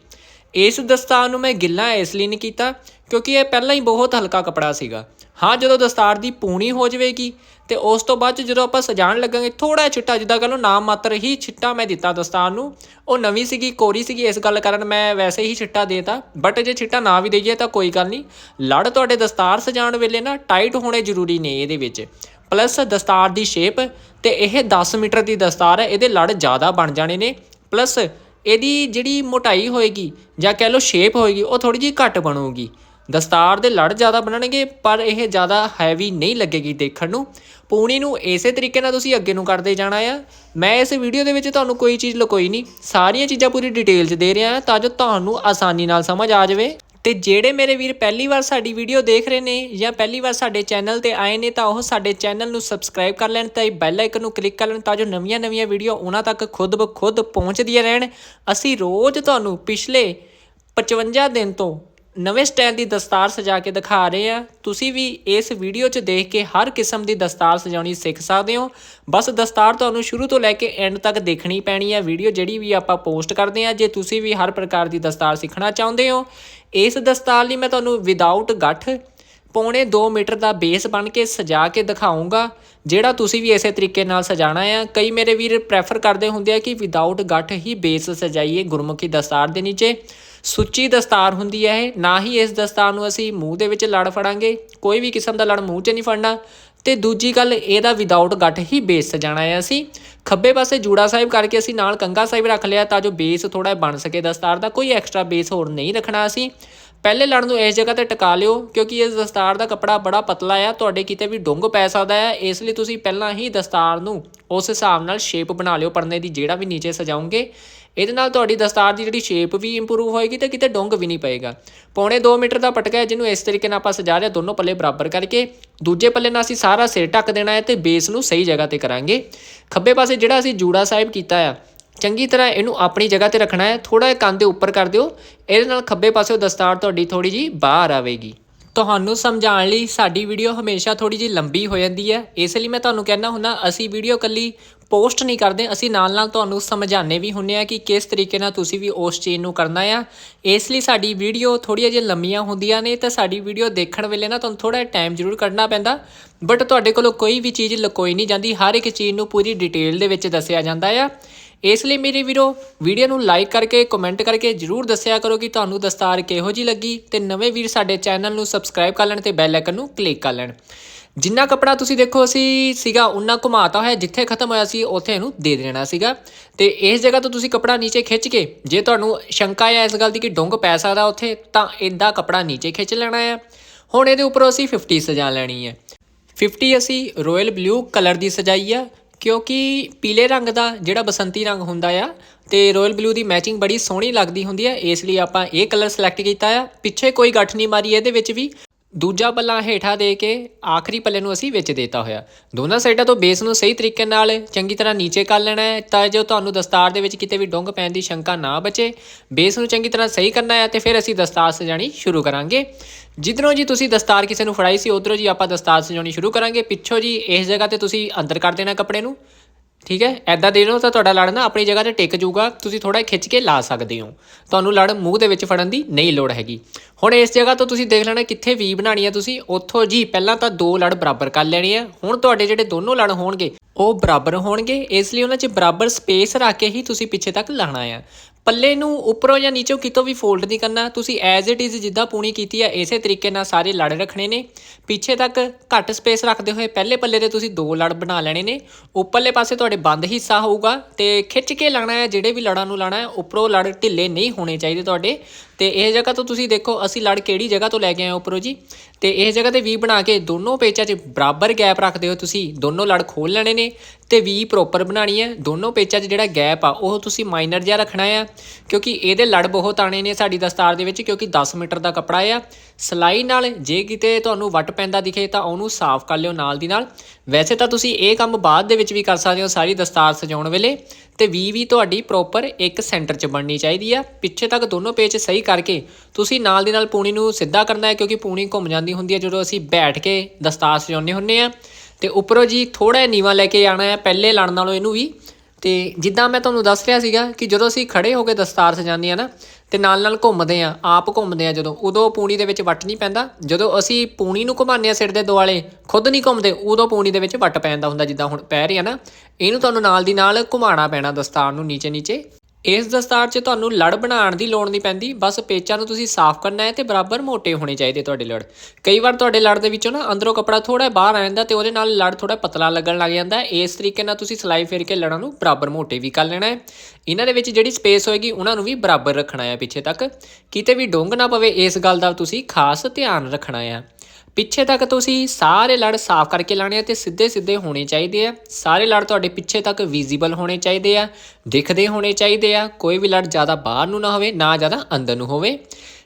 ਇਸ ਦਸਤਾਰ ਨੂੰ ਮੈਂ ਗਿੱਲਾ ਇਸ ਲਈ ਨਹੀਂ ਕੀਤਾ, ਕਿਉਂਕਿ ਇਹ ਪਹਿਲਾਂ ਹੀ ਬਹੁਤ ਹਲਕਾ ਕਪੜਾ ਸੀਗਾ। ਹਾਂ, ਜਦੋਂ ਦਸਤਾਰ ਦੀ ਪੂਣੀ ਹੋ ਜਾਵੇਗੀ, ਤੇ ਉਸ ਤੋਂ ਬਾਅਦ 'ਚ ਜਦੋਂ ਆਪਾਂ ਸਜਾਣ ਲੱਗਾਂਗੇ ਥੋੜਾ ਛਿੱਟਾ, ਜਿੱਦਾਂ ਕਹ ਲਓ ਨਾਮ ਮਾਤਰ ਹੀ ਛਿੱਟਾ ਮੈਂ ਦਿੱਤਾ ਦਸਤਾਰ ਨੂੰ, ਉਹ ਨਵੀਂ ਸੀਗੀ, ਕੋਰੀ ਸੀਗੀ, ਇਸ ਗੱਲ ਕਾਰਨ ਮੈਂ ਵੈਸੇ ਹੀ ਛਿੱਟਾ ਦੇਤਾ ਬਟ ਜੇ ਛਿੱਟਾ ਨਾ ਵੀ ਦੇਈਏ ਤਾਂ ਕੋਈ ਗੱਲ ਨਹੀਂ। ਲੜ ਤੁਹਾਡੇ ਦਸਤਾਰ ਸਜਾਉਣ ਵੇਲੇ ਨਾ ਟਾਈਟ ਹੋਣੇ ਜ਼ਰੂਰੀ ਨੇ ਇਹਦੇ ਵਿੱਚ। ਪਲੱਸ ਦਸਤਾਰ ਦੀ ਸ਼ੇਪ ਤੇ ਇਹ 10 ਮੀਟਰ ਦੀ ਦਸਤਾਰ ਹੈ, ਇਹਦੇ ਲੜ ਜ਼ਿਆਦਾ ਬਣ ਜਾਣੇ ਨੇ। ਪਲੱਸ ਇਹਦੀ ਜਿਹੜੀ ਮੋਟਾਈ ਹੋਏਗੀ ਜਾਂ ਕਹਿ ਲਓ ਸ਼ੇਪ ਹੋਏਗੀ, ਉਹ ਥੋੜੀ ਜਿਹੀ ਘੱਟ ਬਣੂਗੀ। ਦਸਤਾਰ ਦੇ ਲੜ ਜ਼ਿਆਦਾ ਬਣਨਗੇ, ਪਰ ਇਹ ਜ਼ਿਆਦਾ ਹੈਵੀ ਨਹੀਂ ਲੱਗੇਗੀ ਦੇਖਣ ਨੂੰ। ਪੂਣੀ ਨੂੰ ਇਸੇ ਤਰੀਕੇ ਨਾਲ ਤੁਸੀਂ ਅੱਗੇ ਨੂੰ ਕਰਦੇ ਜਾਣਾ ਆ। ਮੈਂ ਇਸ ਵੀਡੀਓ ਦੇ ਵਿੱਚ ਤੁਹਾਨੂੰ ਕੋਈ ਚੀਜ਼ ਲੁਕੋਈ ਨਹੀਂ, ਸਾਰੀਆਂ ਚੀਜ਼ਾਂ ਪੂਰੀ ਡਿਟੇਲ 'ਚ ਦੇ ਰਿਹਾ ਤਾਂ ਜੋ ਤੁਹਾਨੂੰ ਆਸਾਨੀ ਨਾਲ ਸਮਝ ਆ ਜਾਵੇ। ਤੇ ਜਿਹੜੇ ਮੇਰੇ ਵੀਰ ਪਹਿਲੀ ਵਾਰ ਸਾਡੀ ਵੀਡੀਓ ਦੇਖ ਰਹੇ ਨੇ ਜਾਂ ਪਹਿਲੀ ਵਾਰ ਸਾਡੇ ਚੈਨਲ ਤੇ ਆਏ ਨੇ ਤਾਂ ਉਹ ਸਾਡੇ ਚੈਨਲ ਨੂੰ ਸਬਸਕ੍ਰਾਈਬ ਕਰ ਲੈਣ ਤੇ ਬੈਲ ਆਈਕਨ ਨੂੰ ਕਲਿੱਕ ਕਰ ਲੈਣ ਤਾਂ ਜੋ ਨਵੀਆਂ-ਨਵੀਆਂ ਵੀਡੀਓ ਉਹਨਾਂ ਤੱਕ ਖੁਦ ਬਖੁਦ ਪਹੁੰਚਦੀਆਂ ਰਹਿਣ। ਅਸੀਂ ਰੋਜ਼ ਤੁਹਾਨੂੰ ਪਿਛਲੇ 55 ਦਿਨ ਤੋਂ ਨਵੇਂ ਸਟਾਈਲ ਦੀ ਦਸਤਾਰ ਸਜਾ ਕੇ ਦਿਖਾ ਰਹੇ ਆ ਤੁਸੀਂ ਵੀ ਇਸ ਵੀਡੀਓ 'ਚ ਦੇਖ ਕੇ ਹਰ ਕਿਸਮ ਦੀ ਦਸਤਾਰ ਸਜਾਉਣੀ ਸਿੱਖ ਸਕਦੇ ਹੋ। ਬਸ ਦਸਤਾਰ ਤੁਹਾਨੂੰ ਸ਼ੁਰੂ ਤੋਂ ਲੈ ਕੇ ਐਂਡ ਤੱਕ ਦੇਖਣੀ ਪੈਣੀ ਹੈ। ਵੀਡੀਓ ਜਿਹੜੀ ਵੀ ਆਪਾਂ ਪੋਸਟ ਕਰਦੇ ਆ ਜੇ ਤੁਸੀਂ ਵੀ ਹਰ ਪ੍ਰਕਾਰ ਦੀ ਦਸਤਾਰ ਸਿੱਖਣਾ ਚਾਹੁੰਦੇ ਹੋ। ਇਸ ਦਸਤਾਰ ਲਈ ਮੈਂ ਤੁਹਾਨੂੰ ਵਿਦਆਊਟ ਗੱਠ ਪੌਣੇ 2 ਮੀਟਰ ਦਾ ਬੇਸ ਬਣ ਕੇ ਸਜਾ ਕੇ ਦਿਖਾਉਂਗਾ ਜਿਹੜਾ ਤੁਸੀਂ ਵੀ ਇਸੇ ਤਰੀਕੇ ਨਾਲ ਸਜਾਣਾ ਆ। ਕਈ ਮੇਰੇ ਵੀਰ ਪ੍ਰੈਫਰ ਕਰਦੇ ਹੁੰਦੇ ਆ ਕਿ ਵਿਦਆਊਟ ਗੱਠ ਹੀ ਬੇਸ ਸਜਾਈਏ ਗੁਰਮੁਖੀ ਦਸਤਾਰ ਦੇ ਨੀਚੇ। ਸੁੱਚੀ ਦਸਤਾਰ ਹੁੰਦੀ ਹੈ ਇਹ, ਨਾ ਹੀ ਇਸ ਦਸਤਾਰ ਨੂੰ ਅਸੀਂ ਮੂੰਹ ਦੇ ਵਿੱਚ ਲੜ ਫੜਾਂਗੇ। ਕੋਈ ਵੀ ਕਿਸਮ ਦਾ ਲੜ ਮੂੰਹ 'ਚ ਨਹੀਂ ਫੜਨਾ। ਤੇ ਦੂਜੀ ਗੱਲ, ਇਹਦਾ ਵਿਦਆਊਟ ਗੱਠ ਹੀ ਬੇਸ ਸਜਾਣਾ ਹੈ ਅਸੀਂ। ਖੱਬੇ ਪਾਸੇ ਜੂੜਾ ਸਾਹਿਬ ਕਰਕੇ ਅਸੀਂ ਨਾਲ ਕੰਗਾ ਸਾਹਿਬ ਰੱਖ ਲਿਆ ਤਾਂ ਜੋ ਬੇਸ ਥੋੜਾ ਬਣ ਸਕੇ ਦਸਤਾਰ ਦਾ। ਕੋਈ ਐਕਸਟਰਾ ਬੇਸ ਹੋਰ ਨਹੀਂ ਰੱਖਣਾ ਅਸੀਂ। ਪਹਿਲੇ ਲੜ ਨੂੰ ਇਸ ਜਗ੍ਹਾ ਤੇ ਟਿਕਾ ਲਿਓ, ਕਿਉਂਕਿ ਇਸ ਦਸਤਾਰ ਦਾ ਕੱਪੜਾ ਬੜਾ ਪਤਲਾ ਆ, ਤੁਹਾਡੇ ਕਿਤੇ ਵੀ ਡੁੰਗ ਪੈ ਸਕਦਾ ਹੈ ਇਸ ਲਈ ਤੁਸੀਂ ਪਹਿਲਾਂ ਹੀ ਦਸਤਾਰ ਨੂੰ ਉਸ ਹਿਸਾਬ ਨਾਲ ਸ਼ੇਪ ਬਣਾ ਲਿਓ ਪਰਨੇ ਦੀ, ਜਿਹੜਾ ਵੀ ਨੀਚੇ ਸਜਾਉਂਗੇ ਇਹਦੇ ਨਾਲ ਤੁਹਾਡੀ ਦਸਤਾਰ ਦੀ ਜਿਹੜੀ ਸ਼ੇਪ ਵੀ ਇੰਪਰੂਵ ਹੋਏਗੀ ਤੇ ਕਿਤੇ ਡੋਂਗ ਵੀ ਨਹੀਂ ਪਏਗਾ। ਪੌਣੇ 2 ਮੀਟਰ ਦਾ ਪਟਕਾ ਹੈ, ਜਿਹਨੂੰ ਇਸ ਤਰੀਕੇ ਨਾਲ ਆਪਾਂ ਸਜਾ ਰਿਹਾ ਦੋਨੋਂ ਪੱਲੇ ਬਰਾਬਰ ਕਰਕੇ। ਦੂਜੇ ਪੱਲੇ ਨਾਲ ਅਸੀਂ ਸਾਰਾ ਸਿਰ ਢੱਕ ਦੇਣਾ ਹੈ ਤੇ ਬੇਸ ਨੂੰ ਸਹੀ ਜਗ੍ਹਾ ਤੇ ਕਰਾਂਗੇ। ਖੱਬੇ ਪਾਸੇ ਜਿਹੜਾ ਅਸੀਂ ਜੂੜਾ ਸਾਹਿਬ ਕੀਤਾ ਆ ਚੰਗੀ ਤਰ੍ਹਾਂ ਇਹਨੂੰ ਆਪਣੀ ਜਗ੍ਹਾ ਤੇ ਰੱਖਣਾ ਹੈ ਥੋੜਾ ਜਿਹਾ ਕੰਨ ਦੇ ਉੱਪਰ ਕਰ ਦਿਓ, ਇਹਦੇ ਨਾਲ ਖੱਬੇ ਪਾਸੇ ਦਸਤਾਰ ਤੁਹਾਡੀ ਥੋੜੀ ਜੀ ਬਾਹਰ ਆਵੇਗੀ। ਤੁਹਾਨੂੰ ਸਮਝਾਉਣ ਲਈ ਸਾਡੀ ਵੀਡੀਓ ਹਮੇਸ਼ਾ ਥੋੜੀ ਜੀ ਲੰਬੀ ਹੋ ਜਾਂਦੀ ਹੈ, ਇਸ ਲਈ ਮੈਂ ਤੁਹਾਨੂੰ ਕਹਿਣਾ ਹੁੰਦਾ, ਅਸੀਂ ਵੀਡੀਓ ਕੱਲੀ ਪੋਸਟ ਨਹੀਂ ਕਰਦੇ, ਅਸੀਂ ਨਾਲ ਨਾਲ ਤੁਹਾਨੂੰ ਸਮਝਾਉਂਦੇ ਵੀ ਹੁੰਨੇ ਆ ਕਿ ਕਿਸ ਤਰੀਕੇ ਨਾਲ ਤੁਸੀਂ ਵੀ ਉਸ ਚੀਜ਼ ਨੂੰ ਕਰਨਾ ਆ। ਇਸ ਲਈ ਸਾਡੀ ਵੀਡੀਓ ਥੋੜ੍ਹੀਆਂ ਜਿਹੀਆਂ ਲੰਮੀਆਂ ਹੁੰਦੀਆਂ ਨੇ, ਤਾਂ ਸਾਡੀ ਵੀਡੀਓ ਦੇਖਣ ਵੇਲੇ ਨਾ ਤੁਹਾਨੂੰ ਥੋੜਾ ਟਾਈਮ ਜ਼ਰੂਰ ਕੱਢਣਾ ਪੈਂਦਾ ਬਟ ਤੁਹਾਡੇ ਕੋਲੋਂ ਕੋਈ ਵੀ ਚੀਜ਼ ਲੁਕੋਈ ਨਹੀਂ ਜਾਂਦੀ, ਹਰ ਇੱਕ ਚੀਜ਼ ਨੂੰ ਪੂਰੀ ਡਿਟੇਲ ਦੇ ਵਿੱਚ ਦੱਸਿਆ ਜਾਂਦਾ ਆ। ਇਸ ਲਈ ਮੇਰੇ ਵੀਰੋ, ਵੀਡੀਓ ਨੂੰ ਲਾਈਕ ਕਰਕੇ ਕਮੈਂਟ ਕਰਕੇ ਜਰੂਰ ਦੱਸਿਆ ਕਰੋ ਕਿ ਤੁਹਾਨੂੰ ਦਸਤਾਰ ਕਿਹੋ ਜੀ ਲੱਗੀ ਤੇ ਨਵੇਂ ਵੀਰ ਸਾਡੇ ਚੈਨਲ ਨੂੰ ਸਬਸਕ੍ਰਾਈਬ ਕਰ ਲੈਣ ਤੇ ਬੈਲ ਆਈਕਨ ਨੂੰ ਕਲਿੱਕ ਕਰ ਲੈਣ। ਜਿੰਨਾ ਕਪੜਾ ਤੁਸੀਂ ਦੇਖੋ ਅਸੀਂ ਸੀਗਾ ਉਨਾ ਘੁਮਾਤਾ ਹੋਇਆ, ਜਿੱਥੇ ਖਤਮ ਹੋਇਆ ਸੀ, ਉੱਥੇ ਇਹਨੂੰ ਦੇ ਦੇਣਾ ਸੀਗਾ। ਤੇ ਇਸ ਜਗ੍ਹਾ ਤੋਂ ਤੁਸੀਂ ਕਪੜਾ ਨੀਚੇ ਖਿੱਚ ਕੇ, ਜੇ ਤੁਹਾਨੂੰ ਸ਼ੰਕਾ ਹੈ ਇਸ ਗੱਲ ਦੀ ਕਿ ਡੁੰਗ ਪੈ ਸਕਦਾ ਉੱਥੇ, ਤਾਂ ਇਦਾਂ ਕਪੜਾ ਨੀਚੇ ਖਿੱਚ ਲੈਣਾ ਹੈ ਹੁਣ ਇਹਦੇ ਉੱਪਰ ਅਸੀਂ 50 ਸਜਾ ਲੈਣੀ ਹੈ 50 ਅਸੀਂ ਰਾਇਲ ਬਲੂ ਕਲਰ ਦੀ ਸਜਾਈ ਆ ਕਿਉਂਕਿ ਪੀਲੇ ਰੰਗ ਦਾ ਜਿਹੜਾ ਬਸੰਤੀ ਰੰਗ ਹੁੰਦਾ ਆ ਤੇ ਰਾਇਲ ਬਲੂ ਦੀ ਮੈਚਿੰਗ ਬੜੀ ਸੋਹਣੀ ਲੱਗਦੀ ਹੁੰਦੀ ਹੈ ਇਸ ਲਈ ਆਪਾਂ ਇਹ ਕਲਰ ਸਿਲੈਕਟ ਕੀਤਾ ਆ। ਪਿੱਛੇ ਕੋਈ ਗੱਠ ਨਹੀਂ ਮਾਰੀ, ਇਹਦੇ ਵਿੱਚ ਵੀ ਦੂਜਾ ਪੱਲਾ ਹੇਠਾਂ ਦੇ ਕੇ ਆਖਰੀ ਪੱਲੇ ਨੂੰ ਅਸੀਂ ਵਿੱਚ ਦੇਤਾ ਹੋਇਆ। ਦੋਨਾਂ ਸਾਈਡਾਂ ਤੋਂ ਬੇਸ ਨੂੰ ਸਹੀ ਤਰੀਕੇ ਨਾਲ ਚੰਗੀ ਤਰ੍ਹਾਂ ਨੀਚੇ ਕਰ ਲੈਣਾ ਹੈ ਤਾਂ ਜੋ ਤੁਹਾਨੂੰ ਦਸਤਾਰ ਦੇ ਵਿੱਚ ਕਿਤੇ ਵੀ ਡੁੰਗ ਪੈਣ ਦੀ ਸ਼ੰਕਾ ਨਾ ਬਚੇ। ਬੇਸ ਨੂੰ ਚੰਗੀ ਤਰ੍ਹਾਂ ਸਹੀ ਕਰਨਾ ਹੈ ਤੇ ਫਿਰ ਅਸੀਂ ਦਸਤਾਰ ਸਜਾਣੀ ਸ਼ੁਰੂ ਕਰਾਂਗੇ। ਜਿੱਧਰੋਂ ਜੀ ਤੁਸੀਂ ਦਸਤਾਰ ਕਿਸੇ ਨੂੰ ਫੜਾਈ ਸੀ, ਉਧਰੋਂ ਜੀ ਆਪਾਂ ਦਸਤਾਰ ਸਜਾਉਣੀ ਸ਼ੁਰੂ ਕਰਾਂਗੇ। ਪਿੱਛੋਂ ਜੀ ਇਸ ਜਗ੍ਹਾ ਤੇ ਤੁਸੀਂ ਅੰਦਰ ਕਰ ਦੇਣਾ ਕੱਪੜੇ ਨੂੰ। ਠੀਕ ਹੈ? ਐਦਾਂ ਦੇ ਲਓ ਤਾਂ ਤੁਹਾਡਾ ਲੜ ਨਾ ਆਪਣੀ ਜਗ੍ਹਾ ਤੇ ਟਿਕ ਜਾਊਗਾ, ਤੁਸੀਂ ਥੋੜਾ ਖਿੱਚ ਕੇ ਲਾ ਸਕਦੇ ਹੋ। ਤੁਹਾਨੂੰ ਲੜ ਮੂੰਹ ਦੇ ਵਿੱਚ ਫੜਨ ਦੀ ਨਹੀਂ ਲੋੜ ਹੈਗੀ। ਹੁਣ ਇਸ ਜਗ੍ਹਾ ਤੋਂ ਤੁਸੀਂ ਦੇਖ ਲੈਣਾ ਕਿੱਥੇ ਵੀ ਬਣਾਣੀ ਹੈ ਤੁਸੀਂ, ਉੱਥੋਂ ਜੀ ਪਹਿਲਾਂ ਤਾਂ ਦੋ ਲੜ ਬਰਾਬਰ ਕਰ ਲੈਣੇ ਆ। ਹੁਣ ਤੁਹਾਡੇ ਜਿਹੜੇ ਦੋਨੋਂ ਲੜ ਹੋਣਗੇ, ਉਹ ਬਰਾਬਰ ਹੋਣਗੇ, ਇਸ ਲਈ ਉਹਨਾਂ 'ਚ ਬਰਾਬਰ ਸਪੇਸ ਰੱਖ ਕੇ ਹੀ ਤੁਸੀਂ ਪਿੱਛੇ ਤੱਕ ਲਾਣਾ ਆ। ਪੱਲੇ ਨੂੰ ਉੱਪਰੋਂ ਜਾਂ ਨੀਚੋਂ ਕਿਤੋਂ ਵੀ ਫੋਲਡ ਨਹੀਂ ਕਰਨਾ। ਤੁਸੀਂ ਐਜ਼ ਇਟ ਇਜ਼ ਜਿੱਦਾਂ ਪੂਣੀ ਕੀਤੀ ਹੈ ਇਸੇ ਤਰੀਕੇ ਨਾਲ ਸਾਰੇ ਲੜ ਰੱਖਣੇ ਨੇ। ਪਿੱਛੇ ਤੱਕ ਘੱਟ ਸਪੇਸ ਰੱਖਦੇ ਹੋਏ ਪਹਿਲੇ ਪੱਲੇ ਤੇ ਤੁਸੀਂ ਦੋ ਲੜ ਬਣਾ ਲੈਣੇ ਨੇ। ਉੱਪਰਲੇ ਪਾਸੇ ਤੁਹਾਡੇ ਬੰਦ ਹਿੱਸਾ ਹੋਊਗਾ ਤੇ ਖਿੱਚ ਕੇ ਲਾਣਾ ਹੈ, ਜਿਹੜੇ ਵੀ ਲੜਾਂ ਨੂੰ ਲਾਣਾ ਹੈ, ਉੱਪਰੋਂ ਲੜ ਢਿੱਲੇ ਨਹੀਂ ਹੋਣੇ ਚਾਹੀਦੇ ਤੁਹਾਡੇ। ਤੇ ਇਹ ਜਗ੍ਹਾ ਤੋਂ ਤੁਸੀਂ ਦੇਖੋ, ਅਸੀਂ ਲੜ ਕਿਹੜੀ ਜਗ੍ਹਾ ਤੋਂ ਲੈ ਕੇ ਆਏ ਹਾਂ ਉੱਪਰੋਂ ਜੀ? ਤੇ ਇਹ ਜਗ੍ਹਾ ਤੇ ਵੀ ਬਣਾ ਕੇ ਦੋਨੋਂ ਪੇਚਾਂ 'ਚ ਬਰਾਬਰ ਗੈਪ ਰੱਖਦੇ ਹੋ ਤੁਸੀਂ, ਦੋਨੋਂ ਲੜ ਖੋਲ ਲੈਣੇ ਨੇ ਤੇ ਵੀ ਪ੍ਰੋਪਰ ਬਣਾਣੀ ਹੈ। ਦੋਨੋਂ ਪੇਚਾਂ 'ਚ ਜਿਹੜਾ ਗੈਪ ਆ, ਉਹ ਤੁਸੀਂ ਮਾਈਨਰ ਜਿਹਾ ਰੱਖਣਾ ਆ, ਕਿਉਂਕਿ ਇਹਦੇ ਲੜ ਬਹੁਤ ਆਣੇ ਨੇ ਸਾਡੀ ਦਸਤਾਰ ਦੇ ਵਿੱਚ, ਕਿਉਂਕਿ 10 ਮੀਟਰ ਦਾ ਕੱਪੜਾ ਆ। ਸਲਾਈ ਨਾਲ, ਜੇ ਕਿਤੇ ਤੁਹਾਨੂੰ ਵੱਟ ਪੈਂਦਾ ਦਿਖੇ ਤਾਂ ਉਹਨੂੰ ਸਾਫ਼ ਕਰ ਲਿਓ ਨਾਲ ਦੀ ਨਾਲ। ਵੈਸੇ ਤਾਂ ਤੁਸੀਂ ਇਹ ਕੰਮ ਬਾਅਦ ਦੇ ਵਿੱਚ ਵੀ ਕਰ ਸਕਦੇ ਹੋ ਸਾਰੀ ਦਸਤਾਰ ਸਜਾਉਣ ਵੇਲੇ। ਤੇ ਵੀ ਵੀ ਤੁਹਾਡੀ ਪ੍ਰੋਪਰ ਇੱਕ ਸੈਂਟਰ 'ਚ ਬਣਨੀ ਚਾਹੀਦੀ ਆ। ਪਿੱਛੇ ਤੱਕ ਦੋਨੋਂ ਪੇਚ ਸਹੀ ਕਰਕੇ ਤੁਸੀਂ ਨਾਲ ਦੀ ਨਾਲ ਪੂਣੀ ਨੂੰ ਸਿੱਧਾ ਕਰਨਾ ਹੈ ਕਿਉਂਕਿ ਪੂਣੀ ਘੁੰਮ ਜਾਂਦੀ ਹੁੰਦੀ ਹੈ ਜਦੋਂ ਅਸੀਂ ਬੈਠ ਕੇ ਦਸਤਾਰ ਸਜਾਉਂਦੇ ਹੁੰਨੇ ਆ ਤੇ ਉੱਪਰੋਂ ਜੀ ਥੋੜਾ ਜਿਹਾ ਨੀਵਾ ਲੈ ਕੇ ਆਣਾ ਹੈ। ਪਹਿਲੇ ਲੜਨ ਨਾਲੋਂ ਇਹਨੂੰ ਵੀ ਤੇ ਜਿੱਦਾਂ ਮੈਂ ਤੁਹਾਨੂੰ ਦੱਸ ਰਿਹਾ ਸੀਗਾ ਕਿ ਜਦੋਂ ਅਸੀਂ ਖੜੇ ਹੋ ਕੇ ਦਸਤਾਰ ਸਜਾਉਂਦੇ ਆ ਨਾ, ਤੇ ਨਾਲ ਨਾਲ ਘੁੰਮਦੇ ਆ ਆਪ ਘੁੰਮਦੇ ਆ ਜਦੋਂ, ਉਦੋਂ ਪੂਣੀ ਦੇ ਵਿੱਚ ਵੱਟ ਨਹੀਂ ਪੈਂਦਾ। ਜਦੋਂ ਅਸੀਂ ਪੂਣੀ ਨੂੰ ਘੁਮਾਉਂਦੇ ਆ ਸਿਰ ਦੇ ਦੁਆਲੇ, ਖੁਦ ਨਹੀਂ ਘੁੰਮਦੇ, ਉਦੋਂ ਪੂਣੀ ਦੇ ਵਿੱਚ ਵੱਟ ਪੈਂਦਾ ਹੁੰਦਾ ਜਿੱਦਾਂ ਹੁਣ ਪੈ ਰਿਹਾ ਨਾ। ਇਹਨੂੰ ਤੁਹਾਨੂੰ ਨਾਲ ਦੀ ਨਾਲ ਘੁਮਾਉਣਾ ਪੈਣਾ ਦਸਤਾਰ ਨੂੰ ਨੀਚੇ ਨੀਚੇ ਇਸ ਦਸਤਾਰ 'ਚ ਤੁਹਾਨੂੰ ਲੜ ਬਣਾਉਣ ਦੀ ਲੋੜ ਨਹੀਂ ਪੈਂਦੀ, ਬਸ ਪੇਚਾਂ ਨੂੰ ਤੁਸੀਂ ਸਾਫ਼ ਕਰਨਾ ਹੈ ਤੇ ਬਰਾਬਰ ਮੋਟੇ ਹੋਣੇ ਚਾਹੀਦੇ ਤੁਹਾਡੇ ਲੜ। ਕਈ ਵਾਰ ਤੁਹਾਡੇ ਲੜ ਦੇ ਵਿੱਚੋਂ ਨਾ ਅੰਦਰੋਂ ਕਪੜਾ ਥੋੜਾ ਬਾਹਰ ਆ ਜਾਂਦਾ ਤੇ ਉਹਦੇ ਨਾਲ ਲੜ ਥੋੜਾ ਪਤਲਾ ਲੱਗਣ ਲੱਗ ਜਾਂਦਾ ਇਸ ਤਰੀਕੇ ਨਾਲ ਤੁਸੀਂ ਸਲਾਈ ਫੇਰ ਕੇ ਲੜਾਂ ਨੂੰ ਬਰਾਬਰ ਮੋਟੇ ਵੀ ਕਰ ਲੈਣਾ ਹੈ। ਇਹਨਾਂ ਦੇ ਵਿੱਚ ਜਿਹੜੀ ਸਪੇਸ ਹੋਏਗੀ, ਉਹਨਾਂ ਨੂੰ ਵੀ ਬਰਾਬਰ ਰੱਖਣਾ ਹੈ ਪਿੱਛੇ ਤੱਕ। ਕਿਤੇ ਵੀ ਡੋਂਗ ਨਾ ਪਵੇ, ਇਸ ਗੱਲ ਦਾ ਤੁਸੀਂ ਖਾਸ ਧਿਆਨ ਰੱਖਣਾ ਹੈ ਪਿੱਛੇ ਤੱਕ ਤੁਸੀਂ ਸਾਰੇ ਲੜ ਸਾਫ਼ ਕਰਕੇ ਲਾਣੇ ਆ ਤੇ ਸਿੱਧੇ ਸਿੱਧੇ ਹੋਣੇ ਚਾਹੀਦੇ ਆ। ਸਾਰੇ ਲੜ ਤੁਹਾਡੇ ਪਿੱਛੇ ਤੱਕ ਵਿਜ਼ੀਬਲ ਹੋਣੇ ਚਾਹੀਦੇ ਆ, ਦਿਖਦੇ ਹੋਣੇ ਚਾਹੀਦੇ ਆ। ਕੋਈ ਵੀ ਲੜ ਜ਼ਿਆਦਾ ਬਾਹਰ ਨੂੰ ਨਾ ਹੋਵੇ, ਨਾ ਜ਼ਿਆਦਾ ਅੰਦਰ ਨੂੰ ਹੋਵੇ।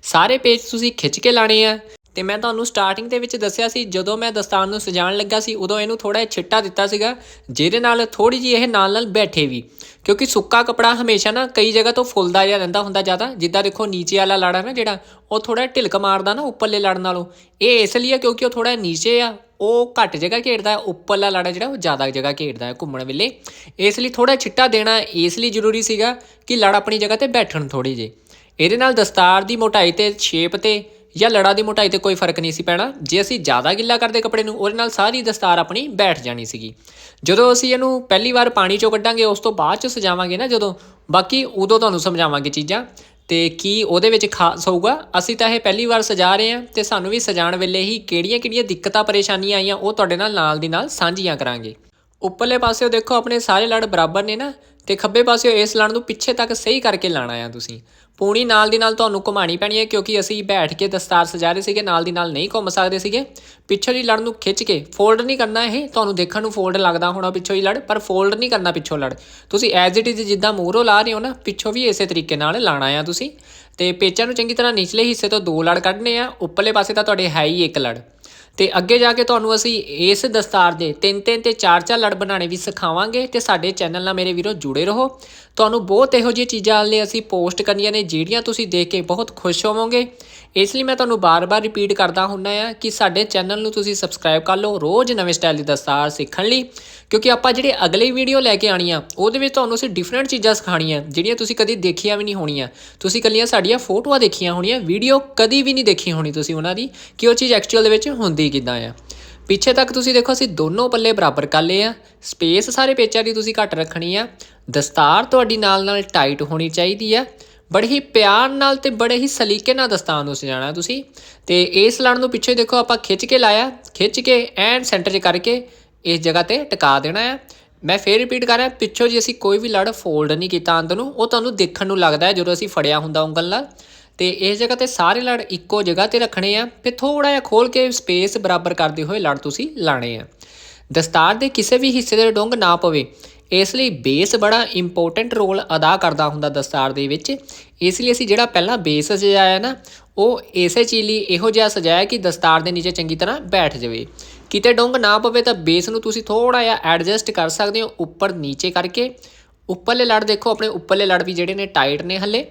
ਸਾਰੇ ਪੇਜ ਤੁਸੀਂ ਖਿੱਚ ਕੇ ਲਾਣੇ ਆ। ਤੇ ਮੈਂ ਤੁਹਾਨੂੰ ਸਟਾਰਟਿੰਗ ਦੇ ਵਿੱਚ ਦੱਸਿਆ ਸੀ, ਜਦੋਂ ਮੈਂ ਦਸਤਾਰ ਨੂੰ ਸਜਾਉਣ ਲੱਗਾ ਸੀ, ਉਦੋਂ ਇਹਨੂੰ ਥੋੜਾ ਜਿਹਾ ਛਿੱਟਾ ਦਿੱਤਾ ਸੀਗਾ, ਜਿਹਦੇ ਨਾਲ ਥੋੜੀ ਜਿਹੀ ਇਹ ਨਾਲ ਨਾਲ ਬੈਠੇ ਵੀ। ਕਿਉਂਕਿ ਸੁੱਕਾ ਕਪੜਾ ਹਮੇਸ਼ਾ ਨਾ ਕਈ ਜਗ੍ਹਾ ਤੋਂ ਫੁੱਲਦਾ ਜਿਹਾ ਰਹਿੰਦਾ ਹੁੰਦਾ ਜ਼ਿਆਦਾ, ਜਿੱਦਾਂ ਦੇਖੋ ਨੀਚੇ ਵਾਲਾ ਲਾੜਾ ਨਾ ਜਿਹੜਾ, ਉਹ ਥੋੜਾ ਢਿਲਕ ਮਾਰਦਾ ਨਾ ਉੱਪਰਲੇ ਲੜ ਨਾਲੋਂ। ਇਹ ਇਸ ਲਈ ਆ ਕਿਉਂਕਿ ਉਹ ਥੋੜਾ ਨੀਚੇ ਆ, ਉਹ ਘੱਟ ਜਗ੍ਹਾ ਘੇਰਦਾ ਹੈ ਉੱਪਰਲਾ ਲਾੜਾ ਜਿਹੜਾ ਉਹ ਜ਼ਿਆਦਾ ਜਗ੍ਹਾ ਘੇਰਦਾ ਹੈ ਘੁੰਮਣ ਵੇਲੇ। ਇਸ ਲਈ ਥੋੜਾ ਛਿੱਟਾ ਦੇਣਾ ਇਸ ਲਈ ਜ਼ਰੂਰੀ ਸੀਗਾ ਕਿ ਲੜ ਆਪਣੀ ਜਗ੍ਹਾ ਤੇ ਬੈਠਣ ਥੋੜੀ ਜੇ ਇਹਦੇ ਨਾਲ ਦਸਤਾਰ ਦੀ ਮੋਟਾਈ ਤੇ ਸ਼ੇਪ ਤੇ ਜਾਂ ਲੜਾ ਦੀ ਮੋਟਾਈ ਤੇ ਕੋਈ ਫ਼ਰਕ ਨਹੀਂ ਸੀ ਪੈਣਾ। ਜੇ ਅਸੀਂ ਜ਼ਿਆਦਾ ਗਿੱਲਾ ਕਰਦੇ ਕੱਪੜੇ ਨੂੰ, ਉਹਦੇ ਨਾਲ ਸਾਰੀ ਦਸਤਾਰ ਆਪਣੀ ਬੈਠ ਜਾਣੀ ਸੀਗੀ। ਜਦੋਂ ਅਸੀਂ ਇਹਨੂੰ ਪਹਿਲੀ ਵਾਰ ਪਾਣੀ ਚੋਂ ਕੱਢਾਂਗੇ, ਉਸ ਤੋਂ ਬਾਅਦ ਚ ਸਜਾਵਾਂਗੇ ਨਾ ਜਦੋਂ। ਬਾਕੀ ਉਦੋਂ ਤੁਹਾਨੂੰ ਸਮਝਾਵਾਂਗੇ ਚੀਜ਼ਾਂ। ਤੇ ਕੀ ਉਹਦੇ ਵਿੱਚ ਖਾਸ ਹੋਊਗਾ? ਅਸੀਂ ਤਾਂ ਇਹ ਪਹਿਲੀ ਵਾਰ ਸਜਾ ਰਹੇ ਹਾਂ ਤੇ ਸਾਨੂੰ ਵੀ ਸਜਾਉਣ ਵੇਲੇ ਹੀ ਕਿਹੜੀਆਂ-ਕਿਹੜੀਆਂ ਦਿੱਕਤਾਂ, ਪਰੇਸ਼ਾਨੀਆਂ ਆਈਆਂ, ਉਹ ਤੁਹਾਡੇ ਨਾਲ ਨਾਲ ਦੀ ਨਾਲ ਸਾਂਝੀਆਂ ਕਰਾਂਗੇ। ਉੱਪਰਲੇ ਪਾਸਿਓ ਦੇਖੋ, ਆਪਣੇ ਸਾਰੇ ਲੜ ਬਰਾਬਰ ਨੇ ਨਾ। ਤੇ ਖੱਬੇ ਪਾਸਿਓ ਇਸ ਲੜ ਨੂੰ ਪਿੱਛੇ ਤੱਕ ਸਹੀ ਕਰਕੇ ਲਾਣਾ ਆ ਤੁਸੀਂ। ਪੂਣੀ ਨਾਲ ਦੀ ਨਾਲ ਤੁਹਾਨੂੰ ਘੁਮਾਣੀ ਪੈਣੀ ਹੈ, ਕਿਉਂਕਿ ਅਸੀਂ ਬੈਠ ਕੇ ਦਸਤਾਰ ਸਜਾ ਰਹੇ ਸੀਗੇ, ਨਾਲ ਦੀ ਨਾਲ ਨਹੀਂ ਘੁੰਮ ਸਕਦੇ ਸੀਗੇ। ਪਿੱਛੋਂ ਦੀ ਲੜ ਨੂੰ ਖਿੱਚ ਕੇ ਫੋਲਡ ਨਹੀਂ ਕਰਨਾ ਇਹ, ਤੁਹਾਨੂੰ ਦੇਖਣ ਨੂੰ ਫੋਲਡ ਲੱਗਦਾ ਹੋਣਾ ਪਿੱਛੋਂ ਹੀ ਲੜ, ਪਰ ਫੋਲਡ ਨਹੀਂ ਕਰਨਾ ਪਿੱਛੋਂ ਲੜ। ਤੁਸੀਂ ਐਜ਼ ਇਟ ਇਜ਼ ਜਿੱਦਾਂ ਮੂਹਰੋਂ ਲਾ ਰਹੇ ਹੋ ਨਾ, ਪਿੱਛੋਂ ਵੀ ਇਸੇ ਤਰੀਕੇ ਨਾਲ ਲਾਣਾ ਆ ਤੁਸੀਂ। ਤੇ ਪੇਚਾਂ ਨੂੰ ਚੰਗੀ ਤਰ੍ਹਾਂ ਨਿਚਲੇ ਹਿੱਸੇ ਤੋਂ ਦੋ ਲੜ ਕੱਢਨੇ ਆ, ਉੱਪਰਲੇ ਪਾਸੇ ਤਾਂ ਤੁਹਾਡੇ ਹੈ ਹੀ ਇੱਕ ਲੜ। ਤੇ ਅੱਗੇ ਜਾ ਕੇ ਤੁਹਾਨੂੰ ਅਸੀਂ ਇਸ ਦਸਤਾਰ ਦੇ ਤਿੰਨ ਤਿੰਨ ਤੇ ਚਾਰ ਚਾਰ ਲੜ ਬਣਾਉਣੇ ਵੀ ਸਿਖਾਵਾਂਗੇ, ਤੇ ਸਾਡੇ ਚੈਨਲ ਨਾਲ ਮੇਰੇ ਵੀਰੋ ਜੁੜੇ ਰਹੋ। ਤੁਹਾਨੂੰ ਬਹੁਤ ਇਹੋ ਜਿਹੀਆਂ ਚੀਜ਼ਾਂ ਲਈ ਅਸੀਂ ਪੋਸਟ ਕਰਨੀਆਂ ਨੇ, ਜਿਹੜੀਆਂ ਤੁਸੀਂ ਦੇਖ ਕੇ ਬਹੁਤ ਖੁਸ਼ ਹੋਵੋਗੇ। ਇਸ ਲਈ ਮੈਂ ਤੁਹਾਨੂੰ ਬਾਰ-ਬਾਰ ਰਿਪੀਟ ਕਰਦਾ ਹੁੰਨਾ ਆ ਕਿ ਸਾਡੇ ਚੈਨਲ ਨੂੰ ਤੁਸੀਂ ਸਬਸਕ੍ਰਾਈਬ ਕਰ ਲਓ, ਰੋਜ਼ ਨਵੇਂ ਸਟਾਈਲ ਦੀ ਦਸਤਾਰ ਸਿੱਖਣ ਲਈ। ਕਿਉਂਕਿ ਆਪਾਂ ਜਿਹੜੇ ਅਗਲੀ ਵੀਡੀਓ ਲੈ ਕੇ ਆਣੀਆਂ ਉਹਦੇ ਵਿੱਚ ਤੁਹਾਨੂੰ ਅਸੀਂ ਡਿਫਰੈਂਟ ਚੀਜ਼ਾਂ ਸਿਖਾਣੀਆਂ ਜਿਹੜੀਆਂ ਤੁਸੀਂ ਕਦੀ ਦੇਖੀਆਂ ਵੀ ਨਹੀਂ ਹੋਣੀਆਂ। ਤੁਸੀਂ ਕੱਲੀਆਂ ਸਾਡੀਆਂ ਫੋਟੋਆਂ ਦੇਖੀਆਂ ਹੋਣੀਆਂ ਵੀਡੀਓ ਕਦੀ ਵੀ ਨਹੀਂ ਦੇਖੀ ਹੋਣੀ ਤੁਸੀਂ ਉਹਨਾਂ ਦੀ ਕਿ ਉਹ ਚੀਜ਼ ਐਕਚੁਅਲ ਦੇ ਵਿੱਚ ਹੁੰਦੀ ਕਿਦਾਂ ਆ। ਪਿੱਛੇ ਤੱਕ ਤੁਸੀਂ ਦੇਖੋ, ਅਸੀਂ ਦੋਨੋਂ ਪੱਲੇ ਬਰਾਬਰ ਕਰ ਲਏ ਆ। ਸਪੇਸ ਸਾਰੇ ਪੇਚਾਂ ਦੀ ਤੁਸੀਂ ਘੱਟ ਰੱਖਣੀ ਆ। ਦਸਤਾਰ ਤੁਹਾਡੀ ਨਾਲ ਨਾਲ ਟਾਈਟ ਹੋਣੀ ਚਾਹੀਦੀ ਹੈ ਬੜੇ ਹੀ ਪਿਆਰ ਨਾਲ ਤੇ ਬੜੇ ਹੀ ਸਲੀਕੇ ਨਾਲ ਦਸਤਾਰ ਨੂੰ ਸਜਾਣਾ ਤੁਸੀਂ। ਤੇ ਇਸ ਲੜ ਨੂੰ ਪਿੱਛੇ ਦੇਖੋ, ਆਪਾਂ ਖਿੱਚ ਕੇ ਲਾਇਆ। ਖਿੱਚ ਕੇ ਐਂਡ ਸੈਂਟਰ 'ਚ ਕਰਕੇ ਇਸ ਜਗ੍ਹਾ ਤੇ ਟਿਕਾ ਦੇਣਾ ਆ ਮੈਂ ਫੇਰ ਰਿਪੀਟ ਕਰ ਰਿਹਾ, ਪਿੱਛੋਂ ਜੇ ਅਸੀਂ ਕੋਈ ਵੀ ਲੜ ਫੋਲਡ ਨਹੀਂ ਕੀਤਾ ਅੰਦਰ ਨੂੰ, ਉਹ ਤੁਹਾਨੂੰ ਦੇਖਣ ਨੂੰ ਲੱਗਦਾ ਹੈ ਜਦੋਂ ਅਸੀਂ ਫੜਿਆ ਹੁੰਦਾ ਉਂਗਲ ਨਾਲ। ਤੇ ਇਸ ਜਗ੍ਹਾ ਤੇ ਸਾਰੇ ਲੜ ਇੱਕੋ ਜਗ੍ਹਾ ਤੇ ਰੱਖਣੇ ਆ। ਫਿਰ ਥੋੜਾ ਜਿਹਾ ਖੋਲ ਕੇ ਸਪੇਸ ਬਰਾਬਰ ਕਰਦੇ ਹੋਏ ਲੜ ਤੁਸੀਂ ਲਾਣੇ ਆ। ਦਸਤਾਰ ਦੇ ਕਿਸੇ ਵੀ ਹਿੱਸੇ ਦੇ ਡੋਂਗ ਨਾ ਪਵੇ। ਇਸ ਲਈ ਬੇਸ ਬੜਾ ਇੰਪੋਰਟੈਂਟ ਰੋਲ ਅਦਾ ਕਰਦਾ ਹੁੰਦਾ ਦਸਤਾਰ ਦੇ ਵਿੱਚ। ਇਸ ਲਈ ਅਸੀਂ ਜਿਹੜਾ ਪਹਿਲਾਂ ਬੇਸ ਸਜਾਇਆ ਨਾ, ਉਹ ਇਸੇ ਚੀਜ਼ ਲਈ ਇਹੋ ਜਿਹਾ ਸਜਾਇਆ ਕਿ ਦਸਤਾਰ ਦੇ ਨੀਚੇ ਚੰਗੀ ਤਰ੍ਹਾਂ ਬੈਠ ਜਾਵੇ। ਕਿਤੇ ਡੋਂਗ ਨਾ ਪਵੇ ਤਾਂ ਬੇਸ ਨੂੰ ਤੁਸੀਂ ਥੋੜਾ ਜਿਹਾ ਐਡਜਸਟ ਕਰ ਸਕਦੇ ਹੋ ਉੱਪਰ ਨੀਚੇ ਕਰਕੇ। ਉੱਪਰਲੇ ਲੜ ਦੇਖੋ, ਆਪਣੇ ਉੱਪਰਲੇ ਲੜ ਵੀ ਜਿਹੜੇ ਨੇ ਟਾਈਟ ਨੇ ਹੱਲੇ।